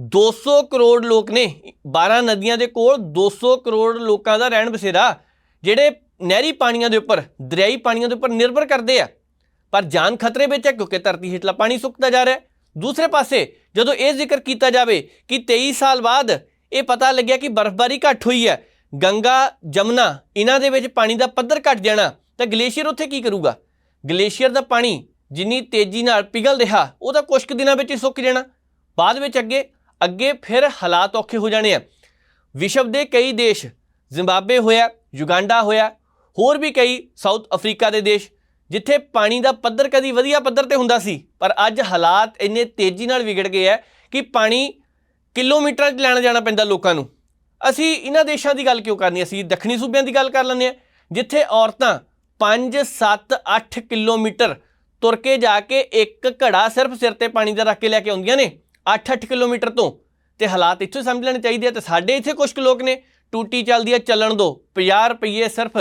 200 ਕਰੋੜ ਲੋਕ ਨੇ 12 ਨਦੀਆਂ ਦੇ ਕੋਲ 200 ਕਰੋੜ ਲੋਕਾਂ ਦਾ ਰਹਿਣ ਬਸੇਰਾ ਜਿਹੜੇ ਨਹਿਰੀ ਪਾਣੀਆਂ ਦੇ ਉੱਪਰ, ਦਰਿਆਈ ਪਾਣੀਆਂ ਦੇ ਉੱਪਰ ਨਿਰਭਰ ਕਰਦੇ ਆ, ਪਰ ਜਾਨ ਖਤਰੇ ਵਿੱਚ ਹੈ ਕਿਉਂਕਿ ਧਰਤੀ ਹੇਠਲਾ ਪਾਣੀ ਸੁੱਕਦਾ ਜਾ ਰਿਹਾ ਹੈ। ਦੂਸਰੇ ਪਾਸੇ, ਜਦੋਂ ਇਹ ਜ਼ਿਕਰ ਕੀਤਾ ਜਾਵੇ ਕਿ 23 ਸਾਲ ਬਾਅਦ ਇਹ ਪਤਾ ਲੱਗਿਆ ਕਿ ਬਰਫ਼ਬਾਰੀ ਘੱਟ ਹੋਈ ਹੈ, ਗੰਗਾ, ਜਮਨਾ, ਇਹਨਾਂ ਦੇ ਵਿੱਚ ਪਾਣੀ ਦਾ ਪੱਧਰ ਘਟ ਜਾਣਾ, ਤਾਂ ਗਲੇਸ਼ੀਅਰ ਉੱਥੇ ਕੀ ਕਰੂਗਾ? ਗਲੇਸ਼ੀਅਰ ਦਾ ਪਾਣੀ ਜਿੰਨੀ ਤੇਜ਼ੀ ਨਾਲ ਪਿਘਲ ਰਿਹਾ, ਉਹ ਤਾਂ ਕੁਝ ਕੁ ਦਿਨਾਂ ਵਿੱਚ ਹੀ ਸੁੱਕ ਜਾਣਾ। ਬਾਅਦ ਵਿੱਚ ਅੱਗੇ ਅੱਗੇ ਫਿਰ ਹਾਲਾਤ ਔਖੇ ਹੋ ਜਾਣੇ ਆ। ਵਿਸ਼ਵ ਦੇ ਕਈ ਦੇਸ਼, ਜ਼ਿੰਬਾਬਵੇ ਹੋਇਆ ਯੁਗਾਂਡਾ ਹੋਇਆ, ਹੋਰ ਵੀ ਕਈ ਸਾਊਥ ਅਫਰੀਕਾ ਦੇ ਦੇਸ਼, ਜਿੱਥੇ ਪਾਣੀ ਦਾ ਪੱਧਰ ਕਦੀ ਵਧੀਆ ਪੱਧਰ ਤੇ ਹੁੰਦਾ ਸੀ, ਪਰ ਅੱਜ ਹਾਲਾਤ ਇੰਨੇ ਤੇਜ਼ੀ ਨਾਲ ਵਿਗੜ ਗਏ ਹੈ ਕਿ ਪਾਣੀ ਕਿਲੋਮੀਟਰਾਂ 'ਚ ਲੈਣ ਜਾਣਾ ਪੈਂਦਾ ਲੋਕਾਂ ਨੂੰ। ਅਸੀਂ ਇਹਨਾਂ ਦੇਸ਼ਾਂ ਦੀ ਗੱਲ ਕਿਉਂ ਕਰਨੀ ਅਸੀਂ ਦੱਖਣੀ ਸੂਬਿਆਂ ਦੀ ਗੱਲ ਕਰ ਲੈਂਦੇ ਆ ਜਿੱਥੇ ਔਰਤਾਂ 5 7 8 ਕਿਲੋਮੀਟਰ ਤੁਰ ਕੇ ਜਾ ਕੇ ਇੱਕ ਘੜਾ ਸਿਰਫ ਸਿਰ ਤੇ ਪਾਣੀ ਦਾ ਰੱਖ ਕੇ ਲੈ ਕੇ ਆਉਂਦੀਆਂ ਨੇ 8-8 ਕਿਲੋਮੀਟਰ ਤੋਂ। ਤੇ ਹਾਲਾਤ ਇੱਥੋਂ ਸਮਝ ਲੈਣੇ ਚਾਹੀਦੇ ਆ ਤੇ ਸਾਡੇ ਇੱਥੇ ਕੁਝ ਕੁ ਲੋਕ ਨੇ ਟੂਟੀ ਚੱਲਦੀ ਹੈ ਚੱਲਣ ਦੋ 50 ਰੁਪਏ ਸਿਰਫ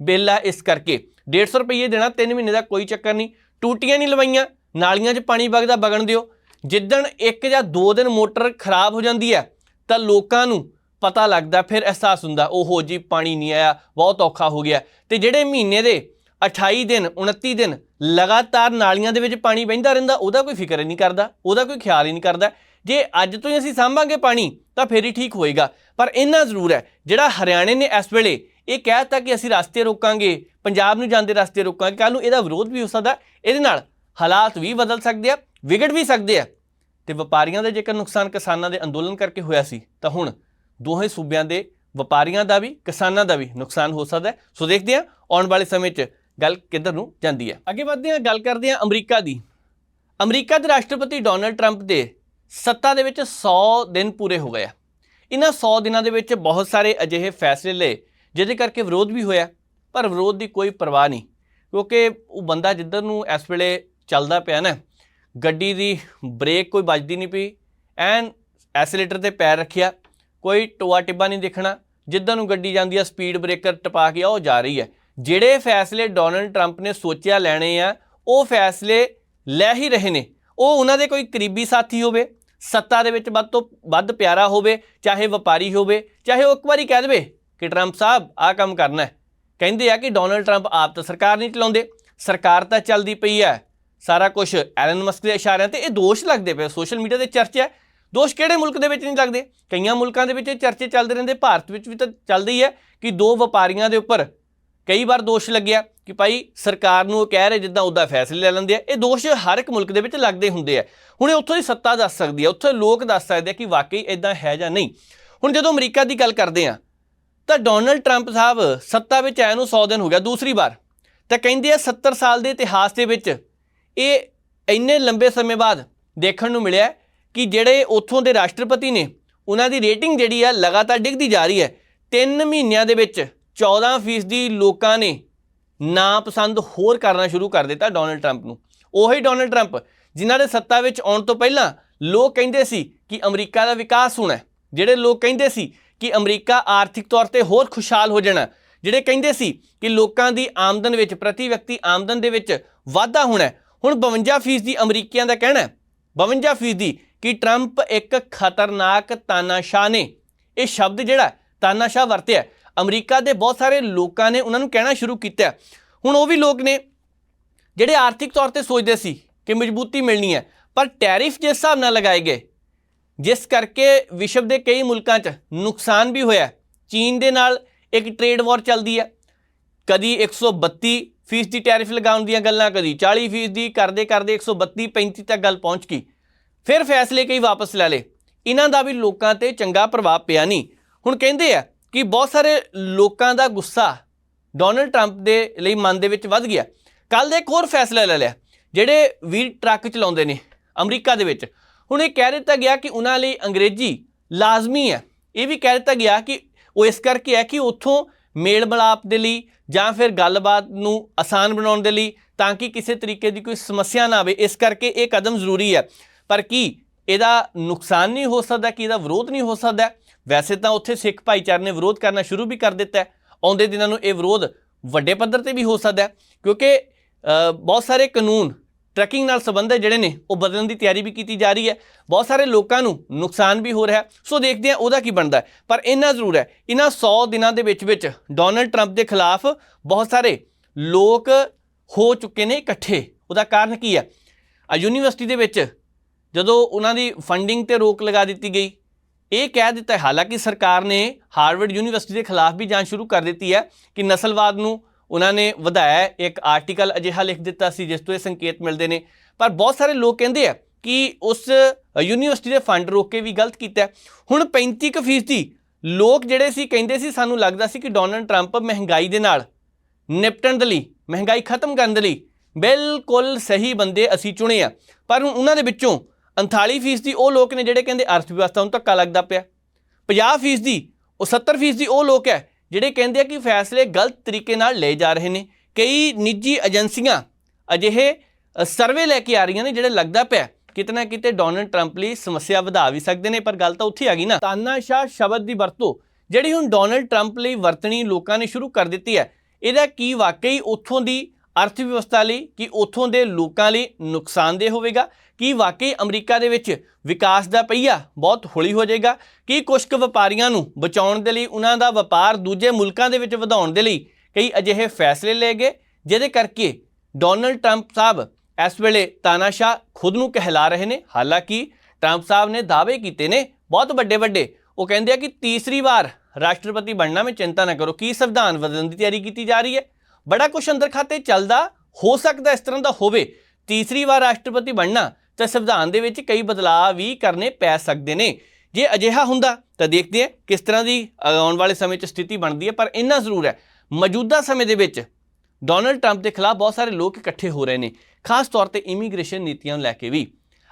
ਬਿੱਲ ਆ ਇਸ ਕਰਕੇ। 150 ਰੁਪਏ ਦੇਣਾ 3 ਮਹੀਨੇ ਦਾ ਕੋਈ ਚੱਕਰ ਨਹੀਂ। ਟੂਟੀਆਂ ਨਹੀਂ ਲਵਾਈਆਂ, ਨਾਲੀਆਂ 'ਚ ਪਾਣੀ ਵਗਦਾ ਵਗਣ ਦਿਓ। ਜਿੱਦਣ ਇੱਕ ਜਾਂ ਦੋ ਦਿਨ ਮੋਟਰ ਖਰਾਬ ਹੋ ਜਾਂਦੀ ਹੈ ਤਾਂ ਲੋਕਾਂ ਨੂੰ ਪਤਾ ਲੱਗਦਾ, ਫਿਰ ਅਹਿਸਾਸ ਹੁੰਦਾ, ਓਹੋ ਜੀ ਪਾਣੀ ਨਹੀਂ ਆਇਆ, ਬਹੁਤ ਔਖਾ ਹੋ ਗਿਆ। ਤੇ ਜਿਹੜੇ ਮਹੀਨੇ ਦੇ 28 ਦਿਨ 29 ਦਿਨ ਲਗਾਤਾਰ ਨਾਲੀਆਂ ਦੇ ਵਿੱਚ ਪਾਣੀ ਵਹਿੰਦਾ ਰਹਿੰਦਾ, ਉਹਦਾ ਕੋਈ ਫਿਕਰ ਹੀ ਨਹੀਂ ਕਰਦਾ, ਉਹਦਾ ਕੋਈ ਖਿਆਲ ਹੀ ਨਹੀਂ ਕਰਦਾ। ਜੇ ਅੱਜ ਤੋਂ ਹੀ ਅਸੀਂ ਸਾਂਭਾਂਗੇ ਪਾਣੀ, ਤਾਂ ਫਿਰ ਹੀ ਠੀਕ ਹੋਏਗਾ। ਪਰ ਇੰਨਾ ਜ਼ਰੂਰ ਹੈ, ਜਿਹੜਾ ਹਰਿਆਣੇ ਨੇ ਇਸ ਵੇਲੇ ਇਹ ਕਹਿਤਾ ਕਿ ਅਸੀਂ ਰਸਤੇ ਰੋਕਾਂਗੇ, ਪੰਜਾਬ ਨੂੰ ਜਾਂਦੇ ਰਸਤੇ ਰੋਕਾਂਗੇ ਕੱਲ ਨੂੰ ਇਹਦਾ ਵਿਰੋਧ ਵੀ ਹੋ ਸਕਦਾ ਇਹਦੇ ਨਾਲ ਹਾਲਾਤ ਵੀ ਬਦਲ ਸਕਦੇ ਆ, ਵਿਗੜ ਵੀ ਸਕਦੇ ਆ। ਤੇ ਵਪਾਰੀਆਂ ਦਾ ਜੇਕਰ ਨੁਕਸਾਨ ਕਿਸਾਨਾਂ ਦੇ ਅੰਦੋਲਨ ਕਰਕੇ ਹੋਇਆ ਸੀ, ਤਾਂ ਹੁਣ ਦੋਹੇ ਸੂਬਿਆਂ ਦੇ ਵਪਾਰੀਆਂ ਦਾ ਵੀ, ਕਿਸਾਨਾਂ ਦਾ ਵੀ ਨੁਕਸਾਨ ਹੋ ਸਕਦਾ ਸੋ ਦੇਖਦੇ ਹਾਂ, ਆਉਣ ਵਾਲੇ ਸਮੇਂ 'ਚ ਗੱਲ ਕਿੱਧਰ ਨੂੰ ਜਾਂਦੀ ਹੈ। ਅੱਗੇ ਵਧਦੇ ਹਾਂ, ਗੱਲ ਕਰਦੇ ਹਾਂ ਅਮਰੀਕਾ ਦੀ। ਅਮਰੀਕਾ ਦੇ ਰਾਸ਼ਟਰਪਤੀ ਡੋਨਲਡ ਟਰੰਪ ਦੇ ਸੱਤਾ ਦੇ ਵਿੱਚ 100 ਦਿਨ ਪੂਰੇ ਹੋ ਗਏ ਆ। ਇਹਨਾਂ 100 ਦਿਨਾਂ ਦੇ ਵਿੱਚ ਬਹੁਤ ਸਾਰੇ ਅਜਿਹੇ ਫੈਸਲੇ ਲਏ, ਜਿਹਦੇ ਕਰਕੇ ਵਿਰੋਧ ਵੀ ਹੋਇਆ, ਪਰ ਵਿਰੋਧ ਦੀ ਕੋਈ ਪਰਵਾਹ ਨਹੀਂ, ਕਿਉਂਕਿ ਉਹ ਬੰਦਾ ਜਿੱਧਰ ਨੂੰ ਇਸ ਵੇਲੇ ਚੱਲਦਾ ਪਿਆ ਨਾ, ਗੱਡੀ ਦੀ ਬ੍ਰੇਕ ਕੋਈ ਵੱਜਦੀ ਨਹੀਂ ਪਈ, ਐਨ ਐਸਲੇਟਰ ਤੇ ਪੈਰ ਰੱਖਿਆ, ਕੋਈ ਟੋਆ ਟਿੱਬਾ ਨਹੀਂ ਦੇਖਣਾ ਜਿੱਦਾਂ ਨੂੰ ਗੱਡੀ ਜਾਂਦੀ ਆ, ਸਪੀਡ ਬ੍ਰੇਕਰ ਟਪਾ ਕੇ ਉਹ ਜਾ ਰਹੀ ਹੈ ਜਿਹੜੇ ਫੈਸਲੇ ਡੋਨਲਡ ਟਰੰਪ ਨੇ ਸੋਚਿਆ ਲੈਣੇ ਆ, ਉਹ ਫੈਸਲੇ ਲੈ ਹੀ ਰਹੇ ਨੇ। ਉਹ ਉਹਨਾਂ ਦੇ ਕੋਈ ਕਰੀਬੀ ਸਾਥੀ ਹੋਵੇ, ਸੱਤਾ ਦੇ ਵਿੱਚ ਵੱਧ ਤੋਂ ਵੱਧ ਪਿਆਰਾ ਹੋਵੇ, ਚਾਹੇ ਵਪਾਰੀ ਹੋਵੇ, ਚਾਹੇ ਉਹ ਇੱਕ ਵਾਰੀ ਕਹਿ ਦੇਵੇ ਕਿ ਟਰੰਪ ਸਾਹਿਬ, ਆਹ ਕੰਮ ਕਰਨਾ ਹੈ। ਕਹਿੰਦੇ ਆ ਕਿ ਡੋਨਲਡ ਟਰੰਪ ਆਪ ਤਾਂ ਸਰਕਾਰ ਨਹੀਂ ਚਲਾਉਂਦੇ, ਸਰਕਾਰ ਤਾਂ ਚੱਲਦੀ ਪਈ ਹੈ। ਸਾਰਾ ਕੁਝ ਐਲਨ ਮਸਕ ਦੇ ਇਸ਼ਾਰਿਆਂ ਤੇ ਇਹ ਦੋਸ਼ ਲੱਗਦੇ ਪਏ ਸੋਸ਼ਲ ਮੀਡੀਆ ਤੇ ਚਰਚਾ ਹੈ। ਦੋਸ਼ ਕਿਹੜੇ ਮੁਲਕ ਦੇ ਵਿੱਚ ਨਹੀਂ ਲੱਗਦੇ? ਕਈਆਂ ਮੁਲਕਾਂ ਦੇ ਵਿੱਚ ਇਹ ਚਰਚੇ ਚੱਲਦੇ ਰਹਿੰਦੇ, ਭਾਰਤ ਵਿੱਚ ਵੀ ਤਾਂ ਚੱਲਦੀ ਹੀ ਹੈ ਕਿ ਦੋ ਵਪਾਰੀਆਂ ਦੇ ਉੱਪਰ ਕਈ ਵਾਰ ਦੋਸ਼ ਲੱਗਿਆ ਕਿ ਭਾਈ ਸਰਕਾਰ ਨੂੰ ਉਹ ਕਹਿ ਰਹੇ ਜਿੱਦਾਂ ਉਹਦਾ ਫੈਸਲੇ ਲੈ ਲੈਂਦੇ ਆ। ਇਹ ਦੋਸ਼ ਹਰ ਇੱਕ ਮੁਲਕ ਦੇ ਵਿੱਚ ਲੱਗਦੇ ਹੁੰਦੇ ਆ। ਹੁਣ ਇਹ ਉੱਥੋਂ ਦੀ ਸੱਤਾ ਦੱਸ ਸਕਦੀ ਹੈ ਉੱਥੇ ਲੋਕ ਦੱਸ ਸਕਦੇ ਆ ਕਿ ਵਾਕਈ ਇਦਾਂ ਹੈ ਜਾਂ ਨਹੀਂ। ਹੁਣ ਜਦੋਂ ਅਮਰੀਕਾ ਦੀ ਗੱਲ ਕਰਦੇ ਆ, ਤਾਂ ਡੋਨਲਡ ਟਰੰਪ ਸਾਹਿਬ ਸੱਤਾ ਵਿੱਚ ਆਏ ਨੂੰ 100 ਦਿਨ ਹੋ ਗਿਆ, ਦੂਸਰੀ ਵਾਰ। ਤਾਂ ਕਹਿੰਦੇ ਆ 70 ਸਾਲ ਦੇ ਇਤਿਹਾਸ ਦੇ ਵਿੱਚ ਇਹ ਇੰਨੇ ਲੰਬੇ ਸਮੇਂ ਬਾਅਦ ਦੇਖਣ ਨੂੰ ਮਿਲਿਆ ਕਿ ਜਿਹੜੇ ਉੱਥੋਂ ਦੇ ਰਾਸ਼ਟਰਪਤੀ ਨੇ, ਉਹਨਾਂ ਦੀ ਰੇਟਿੰਗ ਜਿਹੜੀ ਆ ਲਗਾਤਾਰ ਡਿੱਗਦੀ ਜਾ ਰਹੀ ਹੈ। 3 ਮਹੀਨਿਆਂ ਦੇ ਵਿੱਚ 14% ਲੋਕਾਂ ਨੇ ਨਾ ਪਸੰਦ ਹੋਰ ਕਰਨਾ ਸ਼ੁਰੂ ਕਰ ਦਿੱਤਾ ਡੋਨਲਡ ਟਰੰਪ ਨੂੰ। ਉਹੀ ਡੋਨਲਡ ਟਰੰਪ ਜਿਨ੍ਹਾਂ ਦੇ ਸੱਤਾ ਵਿੱਚ ਆਉਣ ਤੋਂ ਪਹਿਲਾਂ ਲੋਕ ਕਹਿੰਦੇ ਸੀ ਕਿ ਅਮਰੀਕਾ ਦਾ ਵਿਕਾਸ ਹੋਣਾ ਜਿਹੜੇ ਲੋਕ ਕਹਿੰਦੇ ਸੀ ਕਿ ਅਮਰੀਕਾ ਆਰਥਿਕ ਤੌਰ ਤੇ ਹੋਰ ਖੁਸ਼ਹਾਲ ਹੋ ਜਾਣਾ ਜਿਹੜੇ ਕਹਿੰਦੇ ਸੀ ਕਿ ਲੋਕਾਂ ਦੀ ਆਮਦਨ ਵਿੱਚ, ਪ੍ਰਤੀ ਵਿਅਕਤੀ ਆਮਦਨ ਦੇ ਵਿੱਚ ਵਾਧਾ ਹੋਣਾ ਹੁਣ 52% ਦੀ ਅਮਰੀਕੀਆਂ ਦਾ ਕਹਿਣਾ ਹੈ। 52% ਦੀ ਕਿ ਟਰੰਪ ਇੱਕ ਖਤਰਨਾਕ ਤਾਨਾਸ਼ਾਹ ਨੇ। ਇਹ ਸ਼ਬਦ ਜਿਹੜਾ ਤਾਨਾਸ਼ਾਹ ਵਰਤਿਆ ਅਮਰੀਕਾ ਦੇ ਬਹੁਤ ਸਾਰੇ ਲੋਕਾਂ ਨੇ ਉਹਨਾਂ ਨੂੰ ਕਹਿਣਾ ਸ਼ੁਰੂ ਕੀਤਾ ਹੁਣ ਉਹ ਵੀ ਲੋਕ ਨੇ ਜਿਹੜੇ ਆਰਥਿਕ ਤੌਰ ਤੇ ਸੋਚਦੇ ਸੀ ਕਿ ਮਜ਼ਬੂਤੀ ਮਿਲਣੀ ਹੈ, ਪਰ ਟੈਰਿਫ ਜਿਸ ਹਿਸਾਬ ਨਾਲ ਲਗਾਏ ਗਏ, ਜਿਸ ਕਰਕੇ ਵਿਸ਼ਵ ਦੇ ਕਈ ਮੁਲਕਾਂ 'ਚ ਨੁਕਸਾਨ ਵੀ ਹੋਇਆ ਚੀਨ ਦੇ ਨਾਲ ਇੱਕ ਟ੍ਰੇਡ ਵਾਰ ਚੱਲਦੀ ਹੈ। ਕਦੀ 132 ਫੀਸ ਦੀ ਟੈਰਿਫ ਲਗਾਉਣ ਦੀਆਂ ਗੱਲਾਂ, ਕਦੀ 40 ਫੀਸ ਦੀ ਕਰਦੇ ਕਰਦੇ 132 35 ਤੱਕ ਗੱਲ ਪਹੁੰਚ ਗਈ। ਫਿਰ ਫੈਸਲੇ ਕਈ ਵਾਪਸ ਲੈ ਲਏ। ਇਹਨਾਂ ਦਾ ਵੀ ਲੋਕਾਂ ਤੇ ਚੰਗਾ ਪ੍ਰਭਾਵ ਪਿਆ ਨਹੀਂ। ਹੁਣ ਕਹਿੰਦੇ ਆ ਕਿ ਬਹੁਤ ਸਾਰੇ ਲੋਕਾਂ ਦਾ ਗੁੱਸਾ ਡੋਨਲਡ ਟਰੰਪ ਦੇ ਲਈ ਮਨ ਦੇ ਵਿੱਚ ਵੱਧ ਗਿਆ। ਕੱਲ ਦੇ ਇੱਕ ਹੋਰ ਫੈਸਲਾ ਲੈ ਲਿਆ, ਜਿਹੜੇ ਵੀਰ ਟਰੱਕ ਚਲਾਉਂਦੇ ਨੇ ਅਮਰੀਕਾ ਦੇ ਵਿੱਚ। ਹੁਣ ਇਹ ਕਹਿ ਦਿੱਤਾ ਗਿਆ ਕਿ ਉਹਨਾਂ ਲਈ ਅੰਗਰੇਜ਼ੀ ਲਾਜ਼ਮੀ ਹੈ। ਇਹ ਵੀ ਕਹਿ ਦਿੱਤਾ ਗਿਆ ਕਿ ਉਹ ਇਸ ਕਰਕੇ ਹੈ ਕਿ ਉੱਥੋਂ ਮੇਲ ਮਿਲਾਪ ਦੇ ਲਈ ਜਾਂ ਫਿਰ ਗੱਲਬਾਤ ਨੂੰ ਆਸਾਨ ਬਣਾਉਣ ਦੇ ਲਈ ਤਾਂ ਕਿ ਕਿਸੇ ਤਰੀਕੇ ਦੀ ਕੋਈ ਸਮੱਸਿਆ ਨਾ ਆਵੇ, ਇਸ ਕਰਕੇ ਇਹ ਕਦਮ ਜ਼ਰੂਰੀ ਹੈ। ਪਰ ਕੀ ਇਹਦਾ ਨੁਕਸਾਨ ਨਹੀਂ ਹੋ ਸਕਦਾ, ਕਿ ਇਹਦਾ ਵਿਰੋਧ ਨਹੀਂ ਹੋ ਸਕਦਾ? ਵੈਸੇ ਤਾਂ ਉੱਥੇ ਸਿੱਖ ਭਾਈਚਾਰੇ ਨੇ ਵਿਰੋਧ ਕਰਨਾ ਸ਼ੁਰੂ ਵੀ ਕਰ ਦਿੱਤਾ ਹੈ। ਆਉਂਦੇ ਦਿਨਾਂ ਨੂੰ ਇਹ ਵਿਰੋਧ ਵੱਡੇ ਪੱਧਰ ਤੇ ਵੀ ਹੋ ਸਕਦਾ ਹੈ, ਕਿਉਂਕਿ ਬਹੁਤ ਸਾਰੇ ਕਾਨੂੰਨ ਟਰੈਕਿੰਗ ਨਾਲ ਸੰਬੰਧਿਤ ਜਿਹੜੇ ਨੇ, ਉਹ ਬਦਲਣ ਦੀ ਤਿਆਰੀ ਵੀ ਕੀਤੀ ਜਾ ਰਹੀ ਹੈ। ਬਹੁਤ ਸਾਰੇ ਲੋਕਾਂ ਨੂੰ ਨੁਕਸਾਨ ਵੀ ਹੋ ਰਿਹਾ ਸੋ ਦੇਖਦੇ ਹਾਂ ਉਹਦਾ ਕੀ ਬਣਦਾ ਪਰ ਇੰਨਾ ਜ਼ਰੂਰ ਹੈ ਇਹਨਾਂ 100 ਦਿਨਾਂ ਦੇ ਵਿੱਚ ਵਿੱਚ ਡੋਨਲਡ ਟਰੰਪ ਦੇ ਖਿਲਾਫ ਬਹੁਤ ਸਾਰੇ ਲੋਕ ਹੋ ਚੁੱਕੇ ਨੇ ਇਕੱਠੇ। ਉਹਦਾ ਕਾਰਨ ਕੀ ਹੈ? ਆ ਯੂਨੀਵਰਸਿਟੀ ਦੇ ਵਿੱਚ ਜਦੋਂ ਉਹਨਾਂ ਦੀ ਫੰਡਿੰਗ ਤੇ ਰੋਕ ਲਗਾ ਦਿੱਤੀ ਗਈ ਇਹ ਕਹਿ ਦਿੱਤਾ ਹੈ, ਹਾਲਾਂਕਿ ਸਰਕਾਰ ਨੇ ਹਾਰਵਰਡ ਯੂਨੀਵਰਸਿਟੀ ਦੇ ਖਿਲਾਫ ਵੀ ਜਾਂਚ ਸ਼ੁਰੂ ਕਰ ਦਿੱਤੀ ਹੈ ਕਿ ਨਸਲਵਾਦ ਨੂੰ ਉਹਨਾਂ ਨੇ ਵਧਾਇਆ ਇੱਕ ਆਰਟੀਕਲ ਅਜਿਹਾ ਲਿਖ ਦਿੱਤਾ ਸੀ ਜਿਸ ਤੋਂ ਇਹ ਸੰਕੇਤ ਮਿਲਦੇ ਨੇ। ਪਰ ਬਹੁਤ ਸਾਰੇ ਲੋਕ ਕਹਿੰਦੇ ਆ ਕਿ ਉਸ ਯੂਨੀਵਰਸਿਟੀ ਦੇ ਫੰਡ ਰੋਕ ਕੇ ਵੀ ਗਲਤ ਕੀਤਾ ਹੁਣ 35% ਕੁ ਫੀਸਦੀ ਲੋਕ ਜਿਹੜੇ ਸੀ ਕਹਿੰਦੇ ਸੀ ਸਾਨੂੰ ਲੱਗਦਾ ਸੀ ਕਿ ਡੋਨਲਡ ਟਰੰਪ ਮਹਿੰਗਾਈ ਦੇ ਨਾਲ ਨਿਪਟਣ ਦੇ ਲਈ ਮਹਿੰਗਾਈ ਖਤਮ ਕਰਨ ਦੇ ਲਈ ਬਿਲਕੁਲ ਸਹੀ ਬੰਦੇ ਅਸੀਂ ਚੁਣੇ ਆ। ਪਰ ਹੁਣ ਉਹਨਾਂ ਦੇ ਵਿੱਚੋਂ 39% ਫੀਸਦੀ ਉਹ ਲੋਕ ਨੇ ਜਿਹੜੇ ਕਹਿੰਦੇ ਅਰਥ ਵਿਵਸਥਾ ਨੂੰ ਧੱਕਾ ਲੱਗਦਾ ਪਿਆ। 50% ਫੀਸਦੀ, ਉਹ 70% ਫੀਸਦੀ ਉਹ ਲੋਕ ਹੈ ਜਿਹੜੇ ਕਹਿੰਦੇ ਆ ਕਿ ਫੈਸਲੇ ਗਲਤ ਤਰੀਕੇ ਨਾਲ ਲਏ ਜਾ ਰਹੇ ਨੇ। ਕਈ ਨਿੱਜੀ ਏਜੰਸੀਆਂ ਅਜਿਹੇ ਸਰਵੇ ਲੈ ਕੇ ਆ ਰਹੀਆਂ ਨੇ ਜਿਹੜੇ ਲੱਗਦਾ ਪਿਆ। ਕਿਤੇ ਨਾ ਕਿਤੇ ਡੋਨਲਡ ਟਰੰਪ ਲਈ ਸਮੱਸਿਆ ਵਧਾ ਵੀ ਸਕਦੇ ਨੇ, ਪਰ ਗੱਲ ਤਾਂ ਉੱਥੇ ਆ ਗਈ ਨਾ। ਤਾਨਾਸ਼ਾਹ ਸ਼ਬਦ ਦੀ ਵਰਤੋਂ ਜਿਹੜੀ ਹੁਣ ਡੋਨਲਡ ਟਰੰਪ ਲਈ ਵਰਤਣੀ ਲੋਕਾਂ ਨੇ ਸ਼ੁਰੂ ਕਰ ਦਿੱਤੀ ਹੈ, ਇਹਦਾ ਕੀ ਵਾਕਈ ਉੱਥੋਂ ਦੀ ਅਰਥ ਵਿਵਸਥਾ ਲਈ ਕਿ ਉੱਥੋਂ ਦੇ ਲੋਕਾਂ ਲਈ ਨੁਕਸਾਨਦੇਹ ਹੋਵੇਗਾ? ਕੀ ਵਾਕਈ ਅਮਰੀਕਾ ਦੇ ਵਿੱਚ ਵਿਕਾਸ ਦਾ ਪਹੀਆ ਬਹੁਤ ਹੌਲੀ ਹੋ ਜਾਏਗਾ? ਕੀ ਕੁਝ ਕੁ ਵਪਾਰੀਆਂ ਨੂੰ ਬਚਾਉਣ ਦੇ ਲਈ ਉਹਨਾਂ ਦਾ ਵਪਾਰ ਦੂਜੇ ਮੁਲਕਾਂ ਦੇ ਵਿੱਚ ਵਧਾਉਣ ਦੇ ਲਈ ਕਈ ਅਜਿਹੇ ਫੈਸਲੇ ਲਏ ਗਏ, ਜਿਹਦੇ ਕਰਕੇ ਡੋਨਲਡ ਟਰੰਪ ਸਾਹਿਬ ਇਸ ਵੇਲੇ ਤਾਨਾਸ਼ਾਹ ਖੁਦ ਨੂੰ ਕਹਿਲਾ ਰਹੇ ਨੇ? ਹਾਲਾਂਕਿ ਟਰੰਪ ਸਾਹਿਬ ਨੇ ਦਾਅਵੇ ਕੀਤੇ ਨੇ ਬਹੁਤ ਵੱਡੇ ਵੱਡੇ। ਉਹ ਕਹਿੰਦੇ ਆ ਕਿ ਤੀਸਰੀ ਵਾਰ ਰਾਸ਼ਟਰਪਤੀ ਬਣਨਾ ਮੈਂ ਚਿੰਤਾ ਨਾ ਕਰੋ। ਕੀ ਸੰਵਿਧਾਨ ਬਦਲਣ ਦੀ ਤਿਆਰੀ ਕੀਤੀ ਜਾ ਰਹੀ ਹੈ? ਬੜਾ ਕੁਛ ਅੰਦਰ ਖਾਤੇ ਚੱਲਦਾ ਹੋ ਸਕਦਾ ਇਸ ਤਰ੍ਹਾਂ ਦਾ ਹੋਵੇ। ਤੀਸਰੀ ਵਾਰ ਰਾਸ਼ਟਰਪਤੀ ਬਣਨਾ ਤਾਂ ਸੰਵਿਧਾਨ ਦੇ ਵਿੱਚ ਕਈ ਬਦਲਾਅ ਵੀ ਕਰਨੇ ਪੈ ਸਕਦੇ ਨੇ। ਜੇ ਅਜਿਹਾ ਹੁੰਦਾ ਤਾਂ ਦੇਖਦੇ ਹਾਂ ਕਿਸ ਤਰ੍ਹਾਂ ਦੀ ਆਉਣ ਵਾਲੇ ਸਮੇਂ 'ਚ ਸਥਿਤੀ ਬਣਦੀ ਹੈ, ਪਰ ਇੰਨਾ ਜ਼ਰੂਰ ਹੈ। ਮੌਜੂਦਾ ਸਮੇਂ ਦੇ ਵਿੱਚ ਡੋਨਲਡ ਟਰੰਪ ਦੇ ਖਿਲਾਫ ਬਹੁਤ ਸਾਰੇ ਲੋਕ ਇਕੱਠੇ ਹੋ ਰਹੇ ਨੇ, ਖਾਸ ਤੌਰ ਤੇ ਇਮੀਗ੍ਰੇਸ਼ਨ ਨੀਤੀਆਂ ਨੂੰ ਲੈ ਕੇ ਵੀ।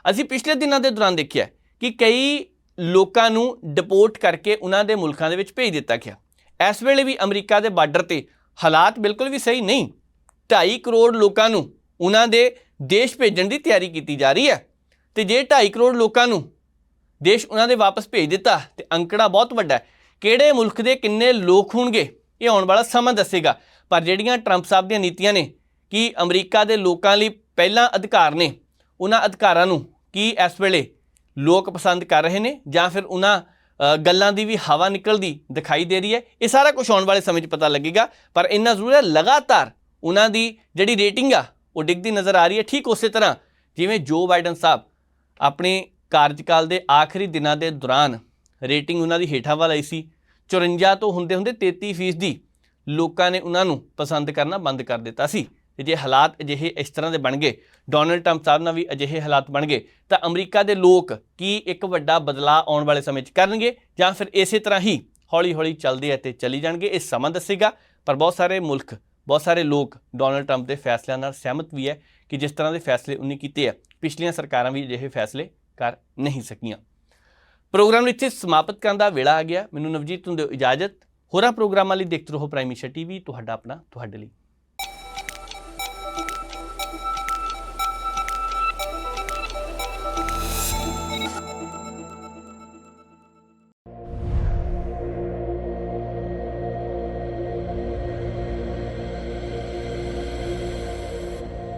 ਅਸੀਂ ਪਿਛਲੇ ਦਿਨਾਂ ਦੇ ਦੌਰਾਨ ਦੇਖਿਆ ਕਿ ਕਈ ਲੋਕਾਂ ਨੂੰ ਡਿਪੋਰਟ ਕਰਕੇ ਉਹਨਾਂ ਦੇ ਮੁਲਕਾਂ ਦੇ ਵਿੱਚ ਭੇਜ ਦਿੱਤਾ ਗਿਆ। ਇਸ ਵੇਲੇ ਵੀ ਅਮਰੀਕਾ ਦੇ ਬਾਰਡਰ ਤੇ ਹਾਲਾਤ ਬਿਲਕੁਲ ਵੀ ਸਹੀ ਨਹੀਂ। 2.5 ਕਰੋੜ ਲੋਕਾਂ ਨੂੰ ਉਹਨਾਂ ਦੇ ਦੇਸ਼ ਭੇਜਣ ਦੀ ਤਿਆਰੀ ਕੀਤੀ ਜਾ ਰਹੀ ਹੈ। ਤੇ ਜੇ 2.5 ਕਰੋੜ ਲੋਕਾਂ ਨੂੰ ਦੇਸ਼ ਉਹਨਾਂ ਦੇ ਵਾਪਸ ਭੇਜ ਦਿੱਤਾ, ਤੇ ਅੰਕੜਾ ਬਹੁਤ ਵੱਡਾ ਹੈ। ਕਿਹੜੇ ਮੁਲਕ ਦੇ ਕਿੰਨੇ ਲੋਕ ਹੋਣਗੇ, ਇਹ ਆਉਣ ਵਾਲਾ ਸਮਾਂ ਦੱਸੇਗਾ। ਪਰ ਜਿਹੜੀਆਂ ਟਰੰਪ ਸਾਹਿਬ ਦੀਆਂ ਨੀਤੀਆਂ ਨੇ ਕਿ ਅਮਰੀਕਾ ਦੇ ਲੋਕਾਂ ਲਈ ਪਹਿਲਾਂ ਅਧਿਕਾਰ ਨੇ, ਉਹਨਾਂ ਅਧਿਕਾਰਾਂ ਨੂੰ ਕੀ ਇਸ ਵੇਲੇ ਲੋਕ ਪਸੰਦ ਕਰ ਰਹੇ ਨੇ ਜਾਂ ਫਿਰ ਉਹਨਾਂ ਗੱਲਾਂ ਦੀ ਵੀ ਹਵਾ ਨਿਕਲਦੀ ਦਿਖਾਈ ਦੇ ਰਹੀ ਹੈ। ਇਹ ਸਾਰਾ ਕੁਝ ਆਉਣ ਵਾਲੇ ਸਮੇਂ 'ਚ ਪਤਾ ਲੱਗੇਗਾ, ਪਰ ਇੰਨਾ ਜ਼ਰੂਰ ਹੈ, ਲਗਾਤਾਰ ਉਹਨਾਂ ਦੀ ਜਿਹੜੀ ਰੇਟਿੰਗ ਆ, ਉਹ ਡਿੱਗਦੀ ਨਜ਼ਰ ਆ ਰਹੀ ਹੈ। ਠੀਕ ਉਸੇ ਤਰ੍ਹਾਂ ਜਿਵੇਂ ਜੋ ਬਾਈਡਨ ਸਾਹਿਬ ਆਪਣੇ ਕਾਰਜਕਾਲ ਦੇ ਆਖਰੀ ਦਿਨਾਂ ਦੇ ਦੌਰਾਨ ਰੇਟਿੰਗ ਉਹਨਾਂ ਦੀ ਹੇਠਾਂ ਵੱਲ ਆਈ ਸੀ 54 ਤੋਂ ਹੁੰਦੇ ਹੁੰਦੇ 33% ਫੀਸਦੀ ਲੋਕਾਂ ਨੇ ਉਹਨਾਂ ਨੂੰ ਪਸੰਦ ਕਰਨਾ ਬੰਦ ਕਰ ਦਿੱਤਾ ਸੀ। ਤੇ ਜੇ ਹਾਲਾਤ, ਅਜਿਹੇ ਇਸ ਤਰ੍ਹਾਂ ਦੇ ਬਣ ਗਏ। ਡੋਨਲਡ ਟਰੰਪ ਸਾਹਿਬ ਨਾਲ ਵੀ ਅਜਿਹੇ ਹਾਲਾਤ ਬਣ ਗਏ। ਤਾਂ ਅਮਰੀਕਾ ਦੇ ਲੋਕ ਕੀ ਇੱਕ ਵੱਡਾ ਬਦਲਾਅ ਆਉਣ ਵਾਲੇ ਸਮੇਂ 'ਚ ਕਰਨਗੇ ਜਾਂ ਫਿਰ ਇਸੇ ਤਰ੍ਹਾਂ ਹੀ ਹੌਲੀ-ਹੌਲੀ ਚੱਲਦੇ ਅਤੇ ਚਲੀ ਜਾਣਗੇ? ਇਹ ਸਮਾਂ ਦੱਸੇਗਾ। ਪਰ ਬਹੁਤ ਸਾਰੇ ਮੁਲਕ, ਬਹੁਤ ਸਾਰੇ ਲੋਕ ਡੋਨਲਡ ਟਰੰਪ ਦੇ ਫੈਸਲਿਆਂ ਨਾਲ ਸਹਿਮਤ ਵੀ ਹੈ ਕਿ ਜਿਸ ਤਰ੍ਹਾਂ ਦੇ ਫੈਸਲੇ ਉਹਨੇ ਕੀਤੇ ਆ, ਪਿਛਲੀਆਂ ਸਰਕਾਰਾਂ ਵੀ ਅਜਿਹੇ ਫੈਸਲੇ ਕਰ ਨਹੀਂ ਸਕੀਆਂ। ਪ੍ਰੋਗਰਾਮ ਨੂੰ ਇੱਥੇ ਸਮਾਪਤ ਕਰਨ ਦਾ ਵੇਲਾ ਆ ਗਿਆ। ਮੈਨੂੰ ਨਵਜੀਤ ਤੁੰਦੇ ਇਜਾਜ਼ਤ। ਹੋਰਾਂ ਪ੍ਰੋਗਰਾਮਾਂ ਲਈ ਦੇਖਦੇ ਰਹੋ ਪ੍ਰਾਈਮ ਮਿਸ਼ਨ ਟੀਵੀ। ਤੁਹਾਡਾ ਆਪਣਾ, ਤੁਹਾਡੇ ਲਈ